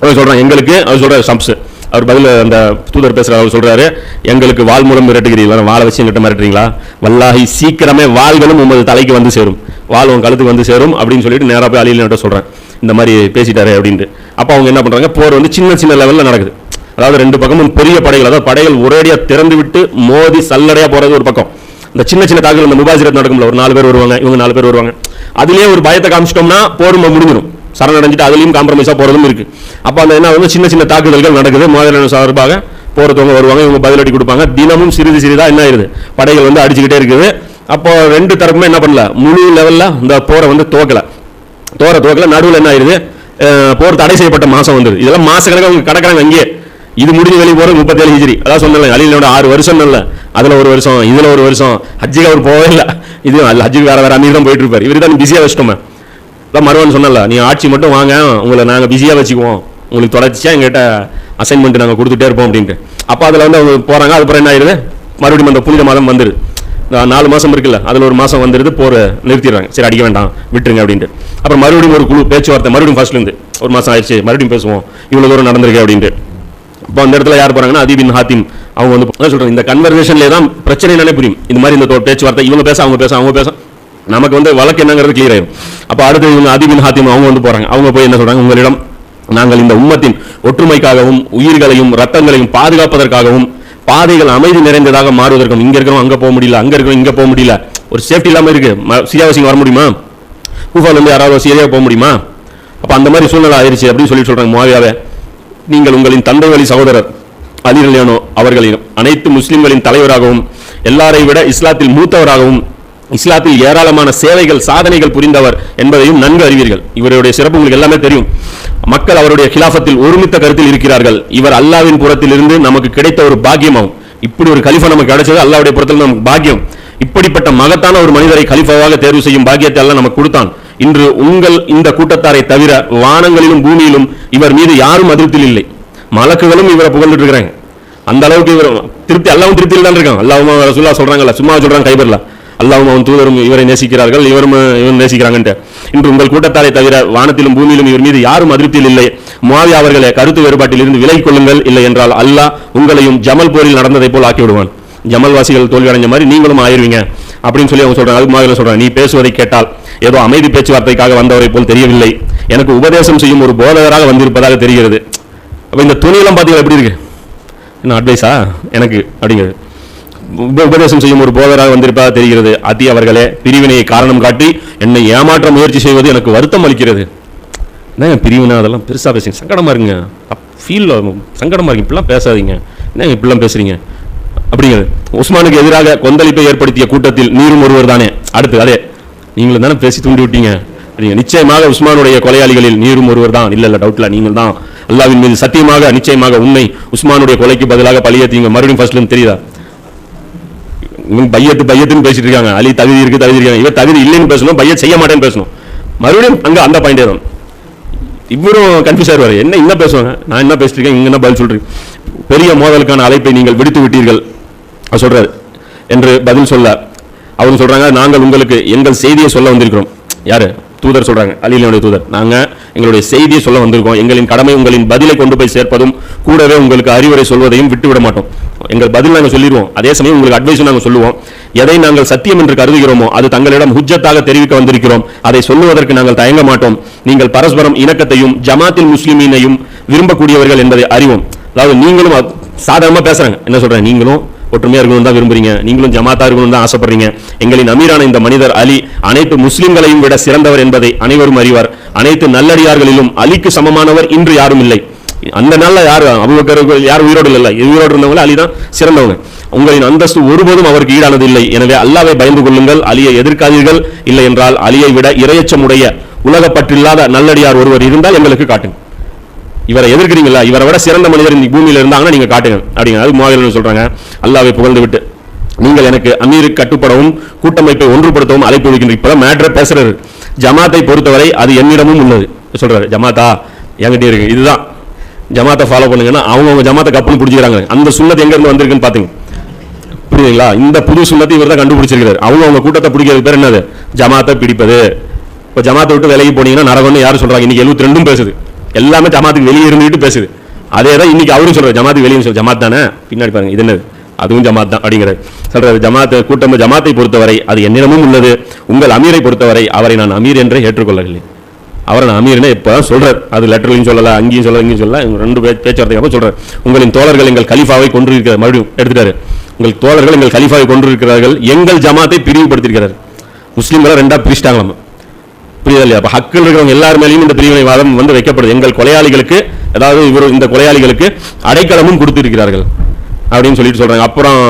அவர் சொல்கிறேன் எங்களுக்கு அவர் சொல்கிற சம்ஸ். அவர் பதில் அந்த தூதர் பேசுகிற அவர் சொல்கிறாரு எங்களுக்கு வால் மூலம் மிரட்டுகிறீங்களா வாழை வச்சு எங்கிட்ட மிரட்டுறீங்களா? வல்லாகி சீக்கிரமே வாள்களும் உமது தலைக்கு வந்து சேரும். வாள் உன் கழுத்துக்கு வந்து சேரும் அப்படின்னு சொல்லிட்டு நேராக போய் அலியில் சொல்கிறேன் இந்த மாதிரி பேசிட்டாரு அப்படின்ட்டு. அப்போ அவங்க என்ன பண்ணுறாங்க போர் வந்து சின்ன சின்ன லெவலில் நடக்குது. அதாவது ரெண்டு பக்கமும் பெரிய படைகள். அதாவது படைகள் ஒரேடியாக திறந்து விட்டு மோதி சல்லடையாக போகிறது ஒரு பக்கம். இந்த சின்ன சின்ன தாக்குதல் இந்த முபாசிரத் நடக்கும்ல ஒரு நாலு பேர் வருவாங்க இவங்க நாலு பேர் வருவாங்க. அதுலேயே ஒரு பயத்தை காமிச்சிட்டோம்னா போர் முடிஞ்சிடும் சரணடைஞ்சிட்டு அதுலேயும் காம்ப்ரமைஸாக போகிறதும் இருக்குது அப்போ அந்த என்ன வந்து சின்ன சின்ன தாக்குதல்கள் நடக்குது. முதலில் சார்பாக போகிறவங்க வருவாங்க இவங்க பதிலடி கொடுப்பாங்க. தினமும் சிறிது சிறிதாக என்ன ஆயிடுது படைகள் வந்து அடிச்சுக்கிட்டே இருக்குது. அப்போ ரெண்டு தரப்புமே என்ன பண்ணல? முழு லெவலில் இந்த போரை வந்து துவக்கல. தோற துவக்கல. நடுவில் என்ன ஆயிடுது போர் தடை செய்யப்பட்ட மாதம் வந்தது. இதெல்லாம் மாச அவங்க கிடக்கிறாங்க அங்கேயே. இது முடிஞ்சு வெளியே போறது முப்பத்தேழு ஹிஜிரி அதான் சொன்னேன் அலிலோட ஆறு வருஷம் இல்லை அதில் ஒரு வருஷம் இதில் ஒரு வருஷம். ஹஜ்ஜிக்கு அவர் போகவே இல்லை. இது ஹஜ்ஜிக்கு வேறு வேற அமீர் தான் போயிட்டு இருப்பார். இவர் தான் பிஸியாக வச்சுட்டோமே. அதான் மருவன் சொன்னல நீ ஆட்சி மட்டும் வாங்க உங்களை நாங்கள் பிஸியாக வச்சுக்குவோம். உங்களுக்கு தொடர்ச்சியாக எங்கிட்ட அசைன்மெண்ட் நாங்கள் கொடுத்துட்டே இருப்போம் அப்படின்ட்டு. அப்போ அதில் வந்து அவங்க போகிறாங்க அதுக்கப்புறம் என்ன ஆயிடுது மறுபடியும் அந்த புனித மாதம் வந்துடுது நாலு மாதம் இருக்குல்ல அதில் ஒரு மாதம் வந்துடுது போரை நிறுத்திடுறாங்க. சரி அடிக்க வேண்டாம் விட்டுருங்க அப்படின்ட்டு. அப்புறம் மறுபடியும் ஒரு குழு பேச்சுவார்த்தை மறுபடியும் ஃபர்ஸ்ட்லேருந்து ஒரு மாதம் ஆயிடுச்சு மறுபடியும் பேசுவோம். இவ்வளோ தூரம் நடந்திருக்கு அப்படின்ட்டு. இப்போ அந்த இடத்துல யார் போகிறாங்கன்னா அதிபின் ஹாத்திம். அவங்க வந்து என்ன இந்த கன்வர்சேஷன்லேயே தான் பிரச்சனைனாலே புரியும். இந்த மாதிரி இந்த பேச்சுவார்த்தை இவங்க பேச அவங்க பேச அவங்க பேச. நமக்கு வந்து வழக்கு என்னங்கிறது கிளியர் ஆயிடும் அப்போ அடுத்து இவங்க அதிபின் ஹாத்திம் அவங்க வந்து போறாங்க. அவங்க போய் என்ன சொல்றாங்க? உங்களிடம் நாங்கள் இந்த உம்மத்தின் ஒற்றுமைக்காகவும் உயிர்களையும் ரத்தங்களையும் பாதுகாப்பதற்காகவும் பாதைகள் அமைதி நிறைந்ததாக மாறுவதற்கும் இங்க இருக்கிறோம் அங்க போக முடியல அங்க இருக்கிறோம் இங்க போக முடியல. ஒரு சேஃப்டி இல்லாம இருக்கு. சியாவசிங்க வர முடியுமா? கூஃபால இருந்து யாராவது சீரியா போக முடியுமா? அப்ப அந்த மாதிரி சூழ்நிலை ஆயிடுச்சு அப்படின்னு சொல்லி சொல்றாங்க மாவியாவே நீங்கள் உங்களின் தந்தை வழி சகோதரர் அலி அவர்களின் அனைத்து முஸ்லிம்களின் தலைவராகவும் எல்லாரை விட இஸ்லாத்தில் மூத்தவராகவும் இஸ்லாத்தில் ஏராளமான சேவைகள் சாதனைகள் புரிந்தவர் என்பதையும் நன்கு அறிவீர்கள். இவருடைய சிறப்பு உங்களுக்கு எல்லாமே தெரியும். மக்கள் அவருடைய கிலாஃபத்தில் ஒருமித்த கருத்தில் இருக்கிறார்கள். இவர் அல்லாவின் புறத்தில் இருந்து நமக்கு கிடைத்த ஒரு பாக்கியமாகும். இப்படி ஒரு கலிஃபா நமக்கு கிடைச்சது அல்லாவுடைய புறத்தில் நமக்கு பாக்கியம். இப்படிப்பட்ட மகத்தான ஒரு மனிதரை கலிஃபாவாக தேர்வு செய்யும் பாக்கியத்தை எல்லாம் நமக்கு கொடுத்தான். இன்று உங்கள் இந்த கூட்டத்தாரை தவிர வானங்களிலும் பூமியிலும் இவர் மீது யாரும் அதிருப்தியில் இல்லை. மலக்குகளும் இவரை புகழ்ந்துட்டு இருக்கிறாங்க. அந்த அளவுக்கு இவர் திருப்தி அல்லாவும் திருப்தியில் தான் இருக்கான் அல்லாவும் ரசூல்லா சொல்றாங்கல்ல சும்மா சொல்றாங்க கைபர்ல. அல்லாவும் அவன் தூதரும் இவரை நேசிக்கிறார்கள் இவரும் இவன் நேசிக்கிறாங்கன்ட்டு. இன்று உங்கள் கூட்டத்தாரை தவிர வானத்திலும் பூமியிலும் இவர் மீது யாரும் அதிருப்தியில் இல்லை. மாவி அவர்களை கருத்து வேறுபாட்டில் இருந்து விலகிக் கொள்ளுங்கள். இல்லை என்றால் அல்லாஹ் உங்களையும் ஜமல் போரில் நடந்ததை போல் ஆக்கிவிடுவான். ஜமல்வாசிகள் ஜமல் வாசிகள் தோல்வி அடைஞ்ச மாதிரி நீங்களும் ஆயிருவீங்க. அப்படின்னு சொல்லி அவங்க சொல்றாங்க. அதுக்கு மாதிரி சொல்றாங்க நீ பேசுவதை கேட்டால் ஏதோ அமைதி பேச்சுவார்த்தைக்காக வந்தவரை போல் தெரியவில்லை. எனக்கு உபதேசம் செய்யும் ஒரு போதகராக வந்திருப்பதாக தெரிகிறது. அப்போ இந்த துணியெல்லாம் பாத்தீங்களா எப்படி இருக்கு? என்ன அட்வைஸா எனக்கு அப்படிங்கிறது. உபதேசம் செய்யும் ஒரு போதராக வந்திருப்பதாக தெரிகிறது. அதி அவர்களே பிரிவினையை காரணம் காட்டி என்னை ஏமாற்ற முயற்சி செய்வது எனக்கு வருத்தம் அளிக்கிறது. என்னங்க பிரிவினை? அதெல்லாம் பெருசாக பேசுங்க. சங்கடமாக இருங்க. ஃபீல் சங்கடமாக இருக்கு இப்படிலாம் பேசாதீங்க. என்னங்க இப்படிலாம் பேசுறீங்க? அப்படிங்கிறது உஸ்மானுக்கு எதிராக கொந்தளிப்பை ஏற்படுத்திய கூட்டத்தில் நீரும் ஒருவர் தானே. அடுத்து அதே. நீங்களும் தானே பேசி தூண்டி விட்டீங்க. அப்படிங்க. நிச்சயமாக உஸ்மானுடைய கொலையாளிகளில் நீரும் ஒருவர் தான். இல்லை இல்லை டவுட்டில் நீங்கள் தான். அல்லாவின் மீது சத்தியமாக நிச்சயமாக உண்மை உஸ்மானுடைய கொலைக்கு பதிலாக பழியத்தீங்க மறுபடியும் ஃபர்ஸ்ட்லேருந்து தெரியுதா? பையத்து பையத்துன்னு பேசிட்டு இருக்காங்க. அலி தகுதி இருக்கு தகுதி இருக்காங்க. இவர் தகுதி இல்லைன்னு பேசணும் பையத் செய்ய மாட்டேன்னு பேசணும். மறுபடியும் அங்க அந்த பாயிண்டே தான் இவரும் கன்ஃபியூஸ் ஆயிருவாரு என்ன என்ன பேசுவாங்க? நான் என்ன பேசிட்டு இருக்கேன்? இங்க என்ன பதில் சொல்றேன் பெரிய மோதலுக்கான அழைப்பை நீங்கள் விடுத்து விட்டீர்கள். அவர் சொல்றாரு. என்று பதில் சொல்ல அவங்க சொல்றாங்க நாங்கள் உங்களுக்கு எங்கள் செய்தியை சொல்ல வந்திருக்கிறோம். யாரு? தூதர் சொல்கிறாங்க அலிலினுடைய தூதர். நாங்கள் எங்களுடைய செய்தியை சொல்ல வந்திருக்கோம். எங்களின் கடமை உங்களின் பதிலை கொண்டு போய் சேர்ப்பதும் கூடவே உங்களுக்கு அறிவுரை சொல்வதையும் விட்டு விட மாட்டோம். எங்கள் பதில் நாங்கள் சொல்லிடுவோம். அதே சமயம் உங்களுக்கு அட்வைஸும் நாங்கள் சொல்லுவோம். எதை நாங்கள் சத்தியம் என்று கருதுகிறோமோ அது தங்களிடம் ஹுஜ்ஜத்தாக தெரிவிக்க வந்திருக்கிறோம். அதை சொல்லுவதற்கு நாங்கள் தயங்க மாட்டோம். நீங்கள் பரஸ்பரம் இணக்கத்தையும் ஜமாத்தில் முஸ்லிமீனையும் விரும்பக்கூடியவர்கள் என்பதை அறிவோம். அதாவது நீங்களும் சாதாரணமாக பேசுகிறாங்க என்ன சொல்கிறேன் நீங்களும் ஒற்றுமையாக இருக்கணும் தான் விரும்புறீங்க. நீங்களும் ஜமாத்தா இருக்கணும் தான் ஆசைப்படுறீங்க. எங்களின் அமீரான இந்த மனிதர் அலி அனைத்து முஸ்லிம்களையும் விட சிறந்தவர் என்பதை அனைவரும் அறிவார். அனைத்து நல்லடியார்களிலும் அலிக்கு சமமானவர் இன்று யாரும் இல்லை. அந்த நாளில் யார் அபுபக்கர்கள் யார் உயிரோடு இல்லை உயிரோடு இருந்தவங்களும் அலி தான் சிறந்தவங்க. உங்களின் அந்தஸ்து ஒருபோதும் அவருக்கு ஈடானது இல்லை எனவே அல்லாவை பயந்து கொள்ளுங்கள். அலியை எதிர்க்காதீர்கள். இல்லை என்றால் அலியை விட இரையச்சமுடைய உலகப்பற்றில்லாத நல்லடியார் ஒருவர் இருந்தால் எங்களுக்கு காட்டுங்கள் இவரை எதிர்க்கிறீங்களா? இவரை விட சிறந்த மனிதர் இந்த பூமியில் இருந்தாங்கன்னா நீங்கள் காட்டுங்க. அப்படிங்க அது சொல்கிறாங்க சொல்றாங்க. அல்லாவை புகழ்ந்து விட்டு நீங்கள் எனக்கு அமீருக்கு கட்டுப்படவும் கூட்டமைப்பை ஒன்றுபடுத்தவும் அழைப்பு விடுக்கின்ற இப்போ மேட்ரை பேசுறாரு. ஜமாத்தை பொறுத்தவரை அது என்னிடமும் உள்ளது. சொல்கிறாரு ஜமாத்தா என்கிட்ட இருக்கு. இதுதான். ஜமாத்தை ஃபாலோ பண்ணுங்கன்னா அவங்கவுங்க ஜமாத்தை கப்புன்னு பிடிச்சிக்கிறாங்க அந்த சுண்ணத்து எங்கேருந்து வந்திருக்குன்னு பார்த்துங்க புரியுதுங்களா? இந்த புது சுண்ணத்தை இவர் தான் கண்டுபிடிச்சிருக்காரு அவங்க அவங்க கூட்டத்தை பிடிக்கிறது பேர் என்னது? ஜமாத்தை பிடிப்பது. இப்போ ஜமாத்தை விட்டு விலகி போனீங்கன்னா நரகம்னு யார் சொல்கிறாங்க இன்றைக்கி எழுபத்தி ரெண்டும் பேசுது. எல்லாமே ஜமாத்துக்கு வெளியே இருந்துட்டு பேசுது. அதே தான் இன்னைக்கு அவரும் சொல்றாரு ஜமாத்துக்கு வெளியே சொல்ற ஜமாத் தானே? பின்னாடி பாருங்க இது என்னது? அதுவும் ஜமாத் தான் அப்படிங்கிறது சொல்றாரு ஜமாத் கூட்டம் ஜமாத்தை பொறுத்தவரை அது என்னிடமும் உள்ளது. உங்கள் அமீரை பொறுத்தவரை அவரை நான் அமீர் என்றே ஏற்றுக்கொள்ளவில்லை. அவரை நான் அமீர்னே இப்போ சொல்றார். அது லெட்டர்லையும் சொல்லலாம் அங்கேயும் சொல்லலாம் இங்கேயும் சொல்லலாம் இவங்க ரெண்டு பேர் பேச்சுவார்த்தைக்கு அப்புறம் சொல்கிறார் உங்களின் தோழர்கள் எங்கள் கலிஃபாவை கொண்டிருக்கிறார் மறுபடியும் எடுத்துட்டாரு உங்கள் தோழர்கள் எங்கள் கலிஃபாவை கொண்டிருக்கிறார்கள் எங்கள் ஜமாத்தை பிரிவுபடுத்திருக்கிறார் முஸ்லீம்களை ரெண்டா பிரிச்சிட்டாங்களாம். புரியுதா இல்லையா? அப்ப ஹக்கில் இருக்கிறவங்க எல்லார் மேலேயும் இந்த பிரிவினைவாதம் வந்து வைக்கப்படுது. எங்கள் கொலையாளிகளுக்கு அதாவது இவர் இந்த கொலையாளிகளுக்கு அடைக்கலமும் கொடுத்திருக்கிறார்கள். அப்படின்னு சொல்லிட்டு சொல்றாங்க. அப்புறம்